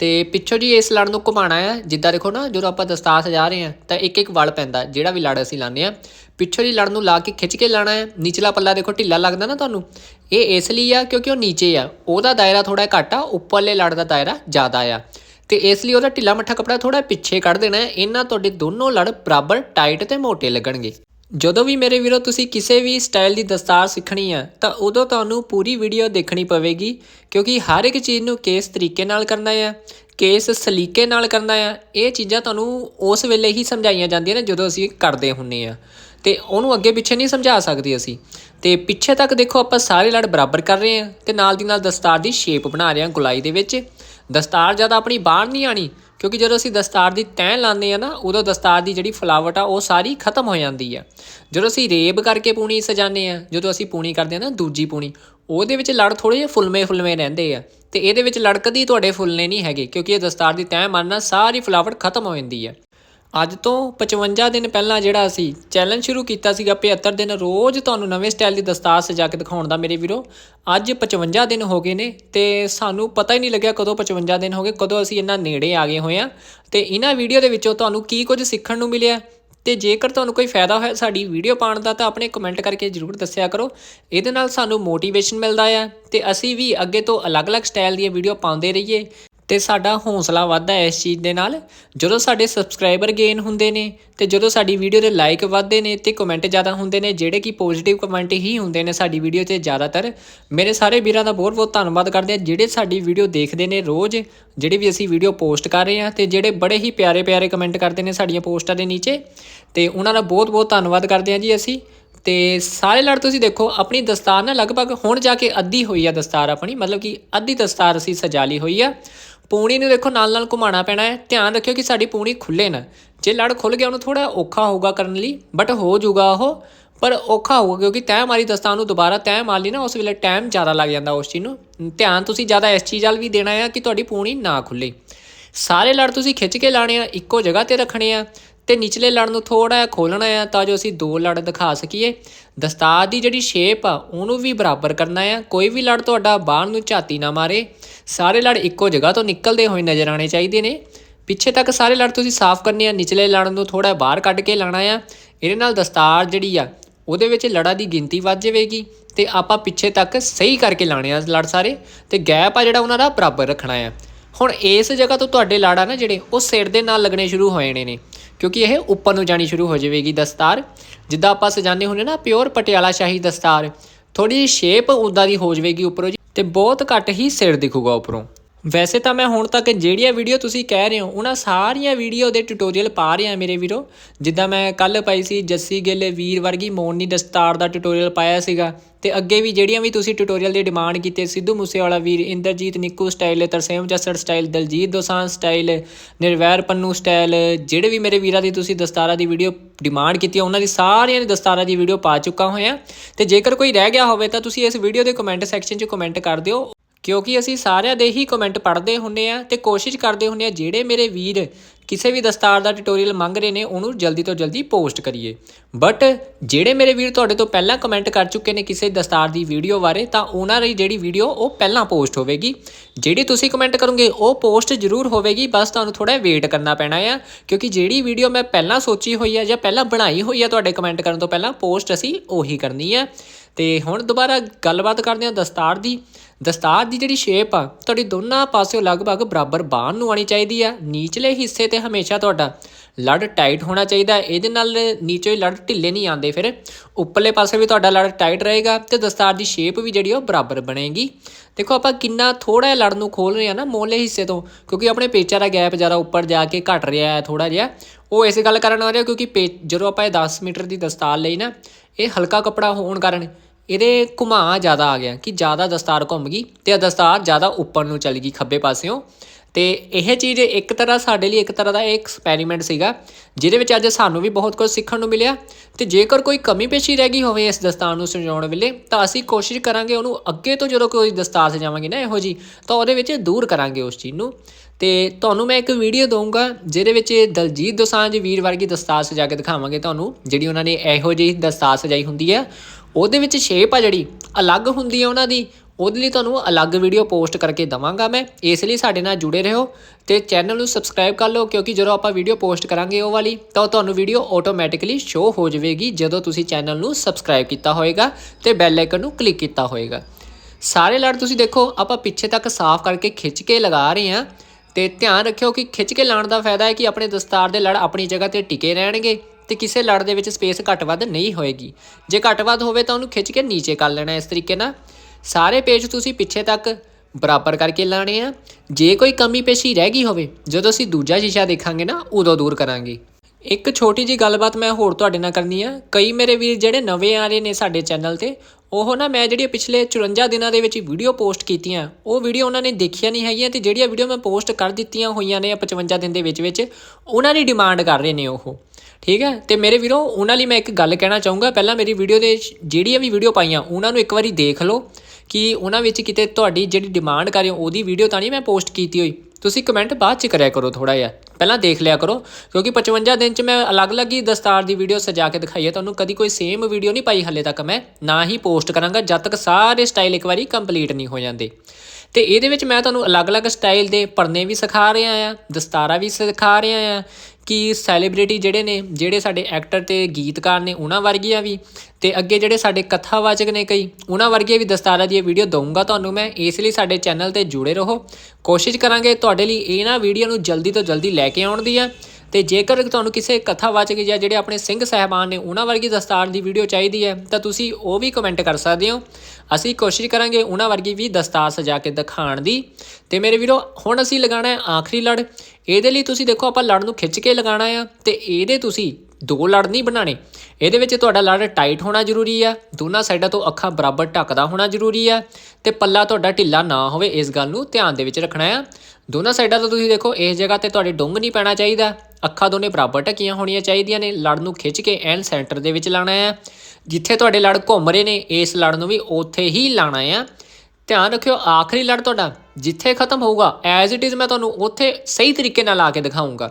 ਤੇ ਪਿੱਛੋਂ ਜੀ ਇਸ ਲੜ ਨੂੰ ਘੁਮਾਣਾ ਆ ਜਿੱਦਾਂ ਦੇਖੋ ਨਾ, ਜਦੋਂ ਆਪਾਂ ਦਸਤਾਰ ਸਜਾ ਰਹੇ ਆ ਤਾਂ ਇੱਕ ਇੱਕ ਵਲ ਪੈਂਦਾ, ਜਿਹੜਾ ਵੀ ਲੜ ਅਸੀਂ ਲਾਉਂਦੇ ਆ ਪਿੱਛੋਂ ਜੀ ਲੜ ਨੂੰ ਲਾ ਕੇ ਖਿੱਚ ਕੇ ਲਾਣਾ ਹੈ। ਨੀਚਲਾ ਪੱਲਾ ਦੇਖੋ ਢਿੱਲਾ ਲੱਗਦਾ ਨਾ ਤੁਹਾਨੂੰ। ਇਹ ਇਸ ਲਈ ਆ ਕਿਉਂਕਿ ਉਹ ਨੀਚੇ ਆ। ਉਹਦਾ ਦਾਇਰਾ ਥੋੜਾ ਘੱਟ ਆ, ਉੱਪਰਲੇ ਲੜ ਦਾ ਦਾਇਰਾ ਜ਼ਿਆਦਾ ਆ। ਤੇ ਇਸ ਲਈ ਉਹਦਾ ਢਿੱਲਾ ਮੱਠਾ ਕਪੜਾ ਥੋੜਾ ਪਿੱਛੇ ਕੱਢ ਦੇਣਾ ਹੈ। ਇਹਨਾਂ ਤੁਹਾਡੇ ਦੋਨੋਂ ਲੜ ਬਰਾਬਰ ਟਾਈਟ ਤੇ ਮੋਟੇ ਲੱਗਣਗੇ। ਜਦੋਂ ਵੀ ਮੇਰੇ ਵੀਰੋ ਤੁਸੀਂ ਕਿਸੇ ਵੀ ਸਟਾਈਲ ਦੀ ਦਸਤਾਰ ਸਿੱਖਣੀ ਆ, ਤਾਂ ਉਦੋਂ ਤੁਹਾਨੂੰ ਪੂਰੀ ਵੀਡੀਓ ਦੇਖਣੀ ਪਵੇਗੀ ਕਿਉਂਕਿ ਹਰ ਇੱਕ ਚੀਜ਼ ਨੂੰ ਕਿਸ ਤਰੀਕੇ ਨਾਲ ਕਰਨਾ ਆ, ਕੇਸ ਸਲੀਕੇ ਨਾਲ ਕਰਨਾ ਆ, ਇਹ ਚੀਜ਼ਾਂ ਤੁਹਾਨੂੰ ਉਸ ਵੇਲੇ ਹੀ ਸਮਝਾਈਆਂ ਜਾਂਦੀਆਂ ਨੇ ਜਦੋਂ ਅਸੀਂ ਕਰਦੇ ਹੁੰਨੇ ਆ। ਤੇ ਉਹਨੂੰ ਅੱਗੇ ਪਿੱਛੇ ਨਹੀਂ ਸਮਝਾ ਸਕਦੇ ਅਸੀਂ। ਤੇ ਪਿੱਛੇ ਤੱਕ ਦੇਖੋ ਆਪਾਂ ਸਾਰੇ ਲੜ ਬਰਾਬਰ ਕਰ ਰਹੇ ਹਾਂ ਤੇ ਨਾਲ ਦੀ ਨਾਲ ਦਸਤਾਰ ਦੀ ਸ਼ੇਪ ਬਣਾ ਰਹੇ ਹਾਂ ਗੁਲਾਈ ਦੇ ਵਿੱਚ। ਦਸਤਾਰ ਜ਼ਿਆਦਾ ਆਪਣੀ ਬਾਹਰ ਨਹੀਂ ਆਣੀ ਕਿਉਂਕਿ ਜਦੋਂ ਅਸੀਂ ਦਸਤਾਰ ਦੀ ਤੈਅ ਲਾਉਂਦੇ ਆ ਨਾ, ਉਦੋਂ ਦਸਤਾਰ ਦੀ ਜਿਹੜੀ ਫਲਾਵਟ ਆ, ਉਹ ਸਾਰੀ ਖਤਮ ਹੋ ਜਾਂਦੀ ਆ। ਜਦੋਂ ਅਸੀਂ ਰੇਬ ਕਰਕੇ ਪੂਣੀ ਸਜਾਉਂਦੇ ਆ ਜਦੋਂ ਅਸੀਂ ਪੂਣੀ ਕਰਦੇ ਆ ਨਾ ਦੂਜੀ ਪੂਣੀ, ਉਹਦੇ ਵਿੱਚ ਲੜ ਥੋੜੇ ਜਿਹੇ ਫੁੱਲਵੇਂ ਫੁੱਲਵੇਂ ਰਹਿੰਦੇ ਆ ਤੇ ਇਹਦੇ ਵਿੱਚ ਲੜਕਦੀ ਤੁਹਾਡੇ ਫੁੱਲਨੇ ਨਹੀਂ ਹੈਗੇ, ਕਿਉਂਕਿ ਇਹ ਦਸਤਾਰ ਦੀ ਤੈਅ ਮਾਰਨਾ ਸਾਰੀ ਫਲਾਵਟ ਖਤਮ ਹੋ ਜਾਂਦੀ ਆ। ਅੱਜ ਤੋਂ 55 ਦਿਨ ਪਹਿਲਾਂ ਜਿਹੜਾ ਅਸੀਂ ਚੈਲੰਜ ਸ਼ੁਰੂ ਕੀਤਾ ਸੀਗਾ 75 ਦਿਨ, ਰੋਜ਼ ਤੁਹਾਨੂੰ ਨਵੇਂ ਸਟਾਈਲ ਦੀ ਦਸਤਾਰ ਸਜਾ ਕੇ ਦਿਖਾਉਣ ਦਾ ਮੇਰੇ ਵੀਰੋ। ਅੱਜ 55 ਦਿਨ ਹੋ ਗਏ ਨੇ ਤੇ ਸਾਨੂੰ ਪਤਾ ਹੀ ਨਹੀਂ ਲੱਗਿਆ ਕਦੋਂ 55 ਦਿਨ ਹੋ ਗਏ, ਕਦੋਂ ਅਸੀਂ ਇੰਨਾ ਨੇੜੇ ਆ ਗਏ ਹੋਏ ਆ ਤੇ ਇਹਨਾਂ ਵੀਡੀਓ ਦੇ ਵਿੱਚੋਂ ਤੁਹਾਨੂੰ ਕੀ ਕੁਝ ਸਿੱਖਣ ਨੂੰ ਮਿਲਿਆ? ਤੇ ਜੇਕਰ ਤੁਹਾਨੂੰ ਕੋਈ ਫਾਇਦਾ ਹੋਇਆ ਸਾਡੀ ਵੀਡੀਓ ਪਾਉਣ ਦਾ ਤਾਂ ਆਪਣੇ ਕਮੈਂਟ ਕਰਕੇ ਜਰੂਰ ਦੱਸਿਆ ਕਰੋ। ਇਹਦੇ ਨਾਲ ਸਾਨੂੰ ਮੋਟੀਵੇਸ਼ਨ ਮਿਲਦਾ ਆ ਤੇ ਅਸੀਂ ਵੀ ਅੱਗੇ ਤੋਂ ਅਲੱਗ-ਅਲੱਗ ਸਟਾਈਲ ਦੀਆਂ ਵੀਡੀਓ ਪਾਉਂਦੇ ਰਹੀਏ। ਤੇ ਸਾਡਾ ਹੌਸਲਾ ਵੱਧਦਾ ਹੈ ਇਸ ਚੀਜ਼ ਦੇ ਨਾਲ। ਜਦੋਂ ਸਾਡੇ ਸਬਸਕ੍ਰਾਈਬਰ ਗੇਨ ਹੁੰਦੇ ਨੇ ਤੇ ਜਦੋਂ ਸਾਡੀ ਵੀਡੀਓ ਦੇ ਲਾਈਕ ਵੱਧਦੇ ਨੇ ਤੇ ਕਮੈਂਟ ਜ਼ਿਆਦਾ ਹੁੰਦੇ ਨੇ, ਜਿਹੜੇ ਕਿ ਪੋਜ਼ਿਟਿਵ ਕਮੈਂਟ ਹੀ ਹੁੰਦੇ ਨੇ ਸਾਡੀ ਵੀਡੀਓ 'ਤੇ ਜ਼ਿਆਦਾਤਰ, ਮੇਰੇ ਸਾਰੇ ਵੀਰਾਂ ਦਾ ਬਹੁਤ-ਬਹੁਤ ਧੰਨਵਾਦ ਕਰਦੇ ਆ ਜਿਹੜੇ ਸਾਡੀ ਵੀਡੀਓ ਦੇਖਦੇ ਨੇ ਰੋਜ਼, ਜਿਹੜੇ ਵੀ ਅਸੀਂ ਵੀਡੀਓ ਪੋਸਟ ਕਰ ਰਹੇ ਆ ਤੇ ਜਿਹੜੇ ਬੜੇ ਹੀ ਪਿਆਰੇ-ਪਿਆਰੇ ਕਮੈਂਟ ਕਰਦੇ ਨੇ ਸਾਡੀਆਂ ਪੋਸਟਾਂ ਦੇ ਨੀਚੇ, ਤੇ ਉਹਨਾਂ ਦਾ ਬਹੁਤ-ਬਹੁਤ ਧੰਨਵਾਦ ਕਰਦੇ ਆ ਜੀ ਅਸੀਂ। ਤੇ ਸਾਰੇ ਲੜ ਤੁਸੀਂ ਦੇਖੋ, ਆਪਣੀ ਦਸਤਾਰ ਨਾ ਲਗਭਗ ਹੁਣ ਜਾ ਕੇ ਅੱਧੀ ਹੋਈ ਆ ਦਸਤਾਰ ਆਪਣੀ, ਮਤਲਬ ਕਿ ਅੱਧੀ ਦਸਤਾਰ ਅਸੀਂ ਸਜਾ ਲਈ ਹੋਈ ਆ। ਪੂਣੀ ਨੂੰ ਦੇਖੋ ਨਾਲ ਨਾਲ ਘੁਮਾਉਣਾ ਪੈਣਾ ਹੈ। ਧਿਆਨ ਰੱਖਿਓ ਕਿ ਸਾਡੀ ਪੂਣੀ ਖੁੱਲੇ ਨਾ। ਜੇ ਲੜ ਖੁੱਲ ਗਿਆ, ਉਹਨੂੰ ਥੋੜਾ ਔਖਾ ਹੋਊਗਾ ਕਰਨ ਲਈ ਬਟ ਹੋ ਜਾਊਗਾ ਉਹ। ਪਰ ਔਖਾ ਹੋਊਗਾ ਕਿਉਂਕਿ ਤੈਅ ਮਾਰੀ ਦਸਤਾਰ ਨੂੰ ਦੁਬਾਰਾ ਤੈਅ ਮਾਰ ਲਈ ਨਾ, ਉਸ ਵੇਲੇ ਟਾਈਮ ਜ਼ਿਆਦਾ ਲੱਗ ਜਾਂਦਾ ਉਸ ਚੀਜ਼ ਨੂੰ। ਧਿਆਨ ਤੁਸੀਂ ਜ਼ਿਆਦਾ ਇਸ ਚੀਜ਼ ਵੱਲ ਵੀ ਦੇਣਾ ਹੈ ਕਿ ਤੁਹਾਡੀ ਪੂਣੀ ਨਾ ਖੁੱਲੇ ਸਾਰੇ ਲੜ ਤੁਸੀਂ ਖਿੱਚ ਕੇ ਲਾਣੇ ਆ, ਇੱਕੋ ਜਗ੍ਹਾ ਤੇ ਰੱਖਣੇ ਆ। ਤੇ ਨਿਚਲੇ ਲੜ ਨੂੰ ਥੋੜਾ ਜਿਹਾ ਖੋਲਣਾ ਆ ਤਾਂ ਜੋ ਅਸੀਂ ਦੋ ਲੜ ਦਿਖਾ ਸਕੀਏ। ਦਸਤਾਰ ਦੀ ਜਿਹੜੀ ਸ਼ੇਪ ਆ, ਉਹਨੂੰ ਵੀ ਬਰਾਬਰ ਕਰਨਾ ਆ। ਕੋਈ ਵੀ ਲੜ ਤੁਹਾਡਾ ਬਾਹਰ ਨੂੰ ਝਾਤੀ ਨਾ ਮਾਰੇ। ਸਾਰੇ ਲੜ ਇੱਕੋ ਜਗ੍ਹਾ ਤੋਂ ਨਿਕਲਦੇ ਹੋਏ ਨਜ਼ਰ ਆਣੇ ਚਾਹੀਦੇ ਨੇ। ਪਿੱਛੇ ਤੱਕ ਸਾਰੇ ਲੜ ਤੁਸੀਂ ਸਾਫ਼ ਕਰਨੇ ਆ, ਨਿਚਲੇ ਲੜ ਨੂੰ ਥੋੜਾ ਬਾਹਰ ਕੱਢ ਕੇ ਲਾਣਾ ਆ। ਇਹਦੇ ਨਾਲ ਦਸਤਾਰ ਜਿਹੜੀ ਆ, ਉਹਦੇ ਵਿੱਚ ਲੜਾਂ ਦੀ ਗਿਣਤੀ ਵੱਧ ਜਾਵੇਗੀ ਤੇ ਆਪਾਂ ਪਿੱਛੇ ਤੱਕ ਸਹੀ ਕਰਕੇ ਲਾਣੇ ਆ ਲੜ ਸਾਰੇ ਤੇ ਗੈਪ ਆ ਜਿਹੜਾ ਉਹਨਾਂ ਦਾ ਬਰਾਬਰ ਰੱਖਣਾ ਆ। ਹੁਣ ਇਸ ਜਗ੍ਹਾ ਤੋਂ ਤੁਹਾਡੇ ਲਾੜਾ ਨਾ ਜਿਹੜੇ, ਉਹ ਸਿਰ ਦੇ ਨਾਲ ਲੱਗਣੇ ਸ਼ੁਰੂ ਹੋ ਜਾਣੇ ਨੇ। ਕਿਉਂਕਿ ਇਹ ਉੱਪਰ ਨੂੰ ਜਾਣੀ ਸ਼ੁਰੂ ਹੋ ਜਾਵੇਗੀ ਦਸਤਾਰ। ਜਿੱਦਾਂ ਆਪਾਂ ਸਜਾਣੇ ਹੁੰਦੇ ਨਾ, ਪਿਓਰ ਪਟਿਆਲਾ ਸ਼ਾਹੀ ਦਸਤਾਰ। ਥੋੜੀ ਜਿਹੀ ਸ਼ੇਪ ਉਦਾਂ ਦੀ ਹੋ ਜਾਵੇਗੀ ਉੱਪਰੋਂ ਜੀ ਤੇ ਬਹੁਤ ਘੱਟ ਹੀ ਸਿਰ ਦਿਖੂਗਾ ਉੱਪਰੋਂ। ਵੈਸੇ ਤਾਂ ਮੈਂ ਹੁਣ ਤੱਕ ਜਿਹੜੀਆਂ ਵੀਡੀਓ ਤੁਸੀਂ ਕਹਿ ਰਹੇ ਹੋ, ਉਹਨਾਂ ਸਾਰੀਆਂ ਵੀਡੀਓ ਦੇ ਟਿਊਟੋਰੀਅਲ ਪਾ ਰਿਹਾ ਮੇਰੇ ਵੀਰੋ। ਜਿੱਦਾਂ ਮੈਂ ਕੱਲ ਪਾਈ ਸੀ ਜੱਸੀ ਗਿੱਲ ਵੀਰ ਵਰਗੀ, ਮੋਰਨੀ ਦਸਤਾਰ ਦਾ ਟਿਊਟੋਰੀਅਲ ਪਾਇਆ ਸੀਗਾ। ਤੇ ਅੱਗੇ ਵੀ ਜਿਹੜੀਆਂ ਵੀ ਤੁਸੀਂ ਟਿਊਟੋਰੀਅਲ ਦੀ ਡਿਮਾਂਡ ਕੀਤੇ ਸਿੱਧੂ ਮੂਸੇਵਾਲਾ ਵੀਰ, Inderjit Nikku style Tarsem Jassar style Diljit Dosanjh style Nirvair Pannu style ਜਿਹੜੇ ਵੀ ਮੇਰੇ ਵੀਰਾਂ ਦੀ ਤੁਸੀਂ ਦਸਤਾਰਾਂ ਦੀ ਵੀਡੀਓ ਡਿਮਾਂਡ ਕੀਤੀ ਉਹਨਾਂ ਦੀ ਸਾਰਿਆਂ ਦੀ ਦਸਤਾਰਾਂ ਦੀ ਵੀਡੀਓ ਪਾ ਚੁੱਕਾ ਹੋਇਆ। ਤੇ ਜੇਕਰ ਕੋਈ ਰਹਿ ਗਿਆ ਹੋਵੇ ਤਾਂ ਤੁਸੀਂ ਇਸ ਵੀਡੀਓ ਦੇ ਕਮੈਂਟ ਸੈਕਸ਼ਨ 'ਚ ਕਮੈਂਟ ਕਰ ਦਿਓ। ਕਿਉਂਕਿ ਅਸੀਂ ਸਾਰਿਆਂ ਦੇ ਹੀ ਕਮੈਂਟ ਪੜ੍ਹਦੇ ਹੁੰਨੇ ਆ ਤੇ ਕੋਸ਼ਿਸ਼ ਕਰਦੇ ਹੁੰਨੇ ਆ ਜਿਹੜੇ ਮੇਰੇ ਵੀਰ ਕਿਸੇ ਵੀ ਦਸਤਾਰ ਦਾ ਟਿਊਟੋਰੀਅਲ ਮੰਗ ਰਹੇ ਨੇ, ਉਹਨੂੰ ਜਲਦੀ ਤੋਂ ਜਲਦੀ ਪੋਸਟ ਕਰੀਏ। ਬਟ ਜਿਹੜੇ ਮੇਰੇ ਵੀਰ ਤੁਹਾਡੇ ਤੋਂ ਪਹਿਲਾਂ ਕਮੈਂਟ ਕਰ ਚੁੱਕੇ ਨੇ ਕਿਸੇ ਦਸਤਾਰ ਦੀ ਵੀਡੀਓ ਬਾਰੇ, ਤਾਂ ਉਹਨਾਂ ਲਈ ਜਿਹੜੀ ਵੀਡੀਓ ਉਹ ਪਹਿਲਾਂ ਪੋਸਟ ਹੋਵੇਗੀ। ਜਿਹੜੀ ਤੁਸੀਂ ਕਮੈਂਟ ਕਰੋਗੇ, ਉਹ ਪੋਸਟ ਜ਼ਰੂਰ ਹੋਵੇਗੀ, ਬਸ ਤੁਹਾਨੂੰ ਥੋੜਾ ਵੇਟ ਕਰਨਾ ਪੈਣਾ ਆ। ਕਿਉਂਕਿ ਜਿਹੜੀ ਵੀਡੀਓ ਮੈਂ ਪਹਿਲਾਂ ਸੋਚੀ ਹੋਈ ਆ ਜਾਂ ਪਹਿਲਾਂ ਬਣਾਈ ਹੋਈ ਆ ਤੁਹਾਡੇ ਕਮੈਂਟ ਕਰਨ ਤੋਂ ਪਹਿਲਾਂ ਪੋਸਟ ਅਸੀਂ ਉਹੀ ਕਰਨੀ ਆ। ਤੇ ਹੁਣ ਦੁਬਾਰਾ ਗੱਲਬਾਤ ਕਰਦੇ ਹਾਂ ਦਸਤਾਰ ਦੀ। ਦਸਤਾਰ ਦੀ ਜਿਹੜੀ ਸ਼ੇਪ ਆ, ਤੁਹਾਡੀ ਦੋਨਾਂ ਪਾਸਿਓਂ ਲਗਭਗ ਬਰਾਬਰ ਬਾਹਰ ਨੂੰ ਆਣੀ ਚਾਹੀਦੀ ਆ, ਨੀਚਲੇ ਹਿੱਸੇ ਤੇ ਹਮੇਸ਼ਾ ਤੁਹਾਡਾ ਲੜ ਟਾਈਟ ਹੋਣਾ ਚਾਹੀਦਾ, ਇਹਦੇ ਨਾਲ ਨੀਚੇ ਹੀ ਲੜ ਢਿੱਲੇ ਨਹੀਂ ਆਉਂਦੇ ਫਿਰ। ਉੱਪਰਲੇ ਪਾਸੇ ਵੀ ਤੁਹਾਡਾ ਲੜ ਟਾਈਟ ਰਹੇਗਾ ਤੇ ਦਸਤਾਰ ਦੀ ਸ਼ੇਪ ਵੀ ਜਿਹੜੀ ਉਹ ਬਰਾਬਰ ਬਣੇਗੀ। ਦੇਖੋ ਆਪਾਂ ਕਿੰਨਾ ਥੋੜਾ ਜਿਹਾ ਲੜ ਨੂੰ ਖੋਲ ਰਹੇ ਆ ਨਾ ਮੋਲੇ ਹਿੱਸੇ ਤੋਂ, ਕਿਉਂਕਿ ਆਪਣੇ ਪੇਚਾਂ ਦਾ ਗੈਪ ਜ਼ਿਆਦਾ ਉੱਪਰ ਜਾ ਕੇ ਘਟ ਰਿਹਾ ਹੈ ਥੋੜਾ ਜਿਹਾ। ਉਹ ਇਸੇ ਗੱਲ ਕਰਨ ਹੋ ਰਿਹਾ ਕਿਉਂਕਿ ਪੇ ਜਦੋਂ ਆਪਾਂ ਇਹ 10 ਮੀਟਰ ਦੀ ਦਸਤਾਰ ਲਈ ਨਾ, ਇਹ ਹਲਕਾ ਕਪੜਾ ਹੋਣ ਕਾਰਨ ਇਹਦੇ ਘੁਮਾ ਜ਼ਿਆਦਾ ਆ ਗਿਆ ਕਿ ਜ਼ਿਆਦਾ ਦਸਤਾਰ ਘੁੰਮ ਗਈ ਤੇ ਦਸਤਾਰ ਜ਼ਿਆਦਾ ਉੱਪਰ ਨੂੰ ਚਲੀ ਗਈ ਖੱਬੇ ਪਾਸਿਓਂ। ਤੇ ਇਹ ਚੀਜ਼ ਇੱਕ ਤਰ੍ਹਾਂ ਸਾਡੇ ਲਈ ਇੱਕ ਤਰ੍ਹਾਂ ਦਾ ਇਹ ਐਕਸਪੈਰੀਮੈਂਟ ਸੀਗਾ, ਜਿਹਦੇ ਵਿੱਚ ਅੱਜ ਸਾਨੂੰ ਵੀ ਬਹੁਤ ਕੁਝ ਸਿੱਖਣ ਨੂੰ ਮਿਲਿਆ ਤੇ ਜੇਕਰ ਕੋਈ ਕਮੀ ਪੇਸ਼ੀ ਰਹਿ ਗਈ ਹੋਵੇ ਇਸ ਦਸਤਾਰ ਨੂੰ ਸਜਾਉਣ ਵੇਲੇ, ਤਾਂ ਅਸੀਂ ਕੋਸ਼ਿਸ਼ ਕਰਾਂਗੇ ਉਹਨੂੰ ਅੱਗੇ ਤੋਂ ਜਦੋਂ ਕੋਈ ਦਸਤਾਰ ਸਜਾਵਾਂਗੇ ਨਾ ਇਹੋ ਜੀ, ਤਾਂ ਉਹਦੇ ਵਿੱਚ ਦੂਰ ਕਰਾਂਗੇ ਉਸ ਚੀਜ਼ ਨੂੰ। ਤੇ ਤੁਹਾਨੂੰ ਮੈਂ ਇੱਕ ਵੀਡੀਓ ਦਊਂਗਾ, ਜਿਹਦੇ ਵਿੱਚ ਦਲਜੀਤ ਦੋਸਾਂਝ ਵੀਰ ਵਰਗੀ ਦਸਤਾਰ ਸਜਾ ਕੇ ਦਿਖਾਵਾਂਗੇ ਤੁਹਾਨੂੰ, ਜਿਹੜੀ ਉਹਨਾਂ ਨੇ ਇਹੋ ਜਿਹੀ ਦਸਤਾਰ ਸਜਾਈ ਹੁੰਦੀ ਹੈ ਉਹਦੇ ਵਿੱਚ ਸ਼ੇਪ ਆ ਜਿਹੜੀ, ਅਲੱਗ ਹੁੰਦੀ ਹੈ ਉਹਨਾਂ ਦੀ, ਉਹਦੇ ਲਈ ਤੁਹਾਨੂੰ ਅਲੱਗ ਵੀਡੀਓ ਪੋਸਟ ਕਰਕੇ ਦਵਾਂਗਾ ਮੈਂ। ਇਸ ਲਈ ਸਾਡੇ ਨਾਲ ਜੁੜੇ ਰਹੋ ਤੇ ਚੈਨਲ ਨੂੰ ਸਬਸਕ੍ਰਾਈਬ ਕਰ ਲਓ, ਕਿਉਂਕਿ ਜਦੋਂ ਆਪਾਂ ਵੀਡੀਓ ਪੋਸਟ ਕਰਾਂਗੇ ਉਹ ਵਾਲੀ, ਤਾਂ ਉਹ ਤੁਹਾਨੂੰ ਵੀਡੀਓ ਆਟੋਮੈਟਿਕਲੀ ਸ਼ੋ ਹੋ ਜਾਵੇਗੀ, ਜਦੋਂ ਤੁਸੀਂ ਚੈਨਲ ਨੂੰ ਸਬਸਕ੍ਰਾਈਬ ਕੀਤਾ ਹੋਏਗਾ ਤੇ ਬੈਲ ਆਈਕਨ ਨੂੰ ਕਲਿੱਕ ਕੀਤਾ ਹੋਏਗਾ। ਸਾਰੇ ਲੜ ਤੁਸੀਂ ਦੇਖੋ, ਆਪਾਂ ਪਿੱਛੇ ਤੱਕ ਸਾਫ਼ ਕਰਕੇ ਖਿੱਚ ਕੇ ਲਗਾ ਰਹੇ ਹਾਂ, ਤੇ ਧਿਆਨ ਰੱਖਿਓ ਕਿ ਖਿੱਚ ਕੇ ਲਾਉਣ ਦਾ ਫਾਇਦਾ ਹੈ ਕਿ ਆਪਣੇ ਦਸਤਾਰ ਦੇ ਲੜ ਆਪਣੀ ਜਗ੍ਹਾ ਤੇ ਟਿਕੇ ਰਹਿਣਗੇ। ਤੇ ਕਿਸੇ ਲੜ ਦੇ ਵਿੱਚ ਸਪੇਸ ਘੱਟ ਵੱਧ ਨਹੀਂ ਹੋਏਗੀ। ਜੇ ਘੱਟ ਵੱਧ ਹੋਵੇ ਤਾਂ ਉਹਨੂੰ ਖਿੱਚ ਕੇ ਨੀਚੇ ਕਰ ਲੈਣਾ ਇਸ ਤਰੀਕੇ ਨਾਲ। ਸਾਰੇ ਪੇਜ ਤੁਸੀਂ ਪਿੱਛੇ ਤੱਕ ਬਰਾਬਰ ਕਰਕੇ ਲਾਣੇ ਆ। ਜੇ ਕੋਈ ਕਮੀ ਪੇਸ਼ੀ ਰਹਿ ਗਈ ਹੋਵੇ, ਜਦੋਂ ਅਸੀਂ ਦੂਜਾ ਸ਼ੀਸ਼ਾ ਦੇਖਾਂਗੇ ਨਾ, ਉਦੋਂ ਦੂਰ ਕਰਾਂਗੇ। ਇੱਕ ਛੋਟੀ ਜੀ ਗੱਲਬਾਤ ਮੈਂ ਹੋਰ ਤੁਹਾਡੇ ਨਾਲ ਕਰਨੀ ਆ। ਕਈ ਮੇਰੇ ਵੀਰ ਜਿਹੜੇ ਨਵੇਂ ਆ ਰਹੇ ਨੇ ਸਾਡੇ ਚੈਨਲ ਤੇ, ਉਹ ਨਾ ਮੈਂ ਜਿਹੜੀ ਪਿਛਲੇ 54 ਦਿਨਾਂ ਦੇ ਵਿੱਚ ਵੀਡੀਓ ਪੋਸਟ ਕੀਤੀਆਂ, ਉਹ ਵੀਡੀਓ ਉਹਨਾਂ ਨੇ ਦੇਖੀਆਂ ਨਹੀਂ ਹੈਗੀਆਂ ਤੇ ਜਿਹੜੀਆਂ ਵੀਡੀਓ ਮੈਂ ਪੋਸਟ ਕਰ ਦਿੱਤੀਆਂ ਹੋਈਆਂ ਨੇ 55 ਦਿਨ ਦੇ ਵਿੱਚ ਵਿੱਚ, ਉਹਨਾਂ ਦੀ ਡਿਮਾਂਡ ਕਰ ਰਹੇ ਨੇ ਉਹ। ਠੀਕ ਹੈ? ਤੇ ਮੇਰੇ ਵੀਰੋ, ਉਹਨਾਂ ਲਈ ਮੈਂ ਇੱਕ ਗੱਲ ਕਹਿਣਾ ਚਾਹੂੰਗਾ। ਪਹਿਲਾਂ ਮੇਰੀ ਵੀਡੀਓ ਦੇ ਜਿਹੜੀਆਂ ਵੀ ਵੀਡੀਓ ਪਾਈਆਂ, ਉਹਨਾਂ ਨੂੰ ਇੱਕ ਵਾਰੀ ਦੇਖ ਲਓ ਕਿ ਉਹਨਾਂ ਵਿੱਚ ਕਿਤੇ ਤੁਹਾਡੀ ਜਿਹੜੀ ਡਿਮਾਂਡ ਕਰ ਰਹੇ ਹੋ, ਉਹਦੀ ਵੀਡੀਓ ਤਾਂ ਨਹੀਂ ਮੈਂ ਪੋਸਟ ਕੀਤੀ ਹੋਈ। ਤੁਸੀਂ ਕਮੈਂਟ ਬਾਅਦ ਚ ਕਰਿਆ ਕਰੋ ਥੋੜਾ ਜਿਹਾ। ਪਹਿਲਾਂ ਦੇਖ ਲਿਆ ਕਰੋ, ਕਿਉਂਕਿ 55 ਦਿਨ ਚ ਮੈਂ ਅਲੱਗ-ਅਲੱਗ ਹੀ ਦਸਤਾਰ ਦੀ ਵੀਡੀਓ ਸਜਾ ਕੇ ਦਿਖਾਈ ਹੈ। ਤੁਹਾਨੂੰ ਕਦੀ ਕੋਈ ਸੇਮ ਵੀਡੀਓ ਨਹੀਂ ਪਾਈ ਹਲੇ ਤੱਕ ਮੈਂ, ਨਾ ਹੀ ਪੋਸਟ ਕਰਾਂਗਾ, ਜਦ ਤੱਕ ਸਾਰੇ ਸਟਾਈਲ ਇੱਕ ਵਾਰੀ ਕੰਪਲੀਟ ਨਹੀਂ ਹੋ ਜਾਂਦੇ। ਤੇ ਇਹਦੇ ਵਿੱਚ ਮੈਂ ਤੁਹਾਨੂੰ ਅਲੱਗ-ਅਲੱਗ ਸਟਾਈਲ ਦੇ ਪਰਨੇ ਵੀ ਸਿਖਾ ਰਿਹਾ ਆ ਦਸਤਾਰਾ ਵੀ ਸਿਖਾ ਰਿਹਾ ਆ ਕਿ ਸੈਲੀਬ੍ਰਿਟੀ ਜਿਹੜੇ ਨੇ, ਜਿਹੜੇ ਸਾਡੇ ਐਕਟਰ ਤੇ ਗੀਤਕਾਰ ਨੇ, ਉਹਨਾਂ ਵਰਗੀਆਂ ਵੀ, ਤੇ ਅੱਗੇ ਜਿਹੜੇ ਸਾਡੇ ਕਥਾਵਾਚਕ ਨੇ ਕਈ, ਉਹਨਾਂ ਵਰਗੇ ਵੀ ਦਸਤਾਰਾ ਦੀ ਵੀਡੀਓ ਦਊਂਗਾ ਤੁਹਾਨੂੰ ਮੈਂ, ਇਸ ਲਈ ਸਾਡੇ ਚੈਨਲ ਤੇ ਜੁੜੇ ਰਹੋ। ਕੋਸ਼ਿਸ਼ ਕਰਾਂਗੇ ਤੁਹਾਡੇ ਲਈ ਇਹਨਾਂ ਵੀਡੀਓ ਨੂੰ ਜਲਦੀ ਤੋਂ ਜਲਦੀ ਲੈ ਕੇ ਆਉਣ ਦੀ ਹੈ ਤੇ ਜੇਕਰ ਤੁਹਾਨੂੰ ਕਿਸੇ ਕਥਾਵਾਚਕ ਜਾਂ ਜਿਹੜੇ ਆਪਣੇ ਸਿੰਘ ਸਹਿਬਾਨ ਨੇ, ਉਹਨਾਂ ਵਰਗੀ ਦਸਤਾਰ ਦੀ ਵੀਡੀਓ ਚਾਹੀਦੀ ਹੈ, ਤਾਂ ਤੁਸੀਂ ਉਹ ਵੀ ਕਮੈਂਟ ਕਰ ਸਕਦੇ ਹੋ। ਅਸੀਂ ਕੋਸ਼ਿਸ਼ ਕਰਾਂਗੇ ਉਹਨਾਂ ਵਰਗੀ ਵੀ ਦਸਤਾਰ ਸਜਾ ਕੇ ਦਿਖਾਉਣ ਦੀ। ਤੇ ਮੇਰੇ ਵੀਰੋ, ਹੁਣ ਅਸੀਂ ਲਗਾਉਣਾ ਹੈ ਆਖਰੀ ਲੜ। ਇਹਦੇ ਲਈ ਤੁਸੀਂ ਦੇਖੋ ਆਪਾਂ ਲੜ ਨੂੰ ਖਿੱਚ ਕੇ ਲਗਾਉਣਾ ਆ ਤੇ ਇਹਦੇ ਤੁਸੀਂ ਦੋ ਲੜ ਨਹੀਂ ਬਣਾਣੇ ਇਹਦੇ ਵਿੱਚ ਤੁਹਾਡਾ ਲੜ ਟਾਈਟ ਹੋਣਾ ਜ਼ਰੂਰੀ ਆ, ਦੋਨਾਂ ਸਾਈਡਾਂ ਤੋਂ ਅੱਖਾਂ ਬਰਾਬਰ ਢੱਕਦਾ ਹੋਣਾ ਜ਼ਰੂਰੀ ਆ ਤੇ ਪੱਲਾ ਤੁਹਾਡਾ ਢਿੱਲਾ ਨਾ ਹੋਵੇ ਇਸ ਗੱਲ ਨੂੰ ਧਿਆਨ ਦੇ ਵਿੱਚ ਰੱਖਣਾ ਆ। ਦੋਨਾਂ ਸਾਈਡਾਂ ਤੋਂ ਤੁਸੀਂ ਦੇਖੋ ਇਸ ਜਗ੍ਹਾ ਤੇ ਤੁਹਾਡੇ ਡੁੰਗ ਨਹੀਂ ਪੈਣਾ ਚਾਹੀਦਾ, ਅੱਖਾਂ ਦੋਨੇ ਬਰਾਬਰ ਢੱਕੀਆਂ ਹੋਣੀਆਂ ਚਾਹੀਦੀਆਂ ਨੇ, ਲੜ ਨੂੰ ਖਿੱਚ ਕੇ ਐਨ ਸੈਂਟਰ ਦੇ ਵਿੱਚ ਲਾਣਾ ਆ। ਜਿੱਥੇ ਤੁਹਾਡੇ ਲੜ ਘੁੰਮ ਰਹੇ ਨੇ, ਇਸ ਲੜ ਨੂੰ ਵੀ ਉੱਥੇ ਹੀ ਲਾਣਾ ਆ। ਧਿਆਨ ਰੱਖਿਓ, ਆਖਰੀ ਲੜ ਤੁਹਾਡਾ ਜਿੱਥੇ ਖਤਮ ਹੋਊਗਾ ਐਜ਼ ਇਟ ਇਜ਼ ਮੈਂ ਤੁਹਾਨੂੰ ਉੱਥੇ ਸਹੀ ਤਰੀਕੇ ਨਾਲ ਆ ਕੇ ਦਿਖਾਉਂਗਾ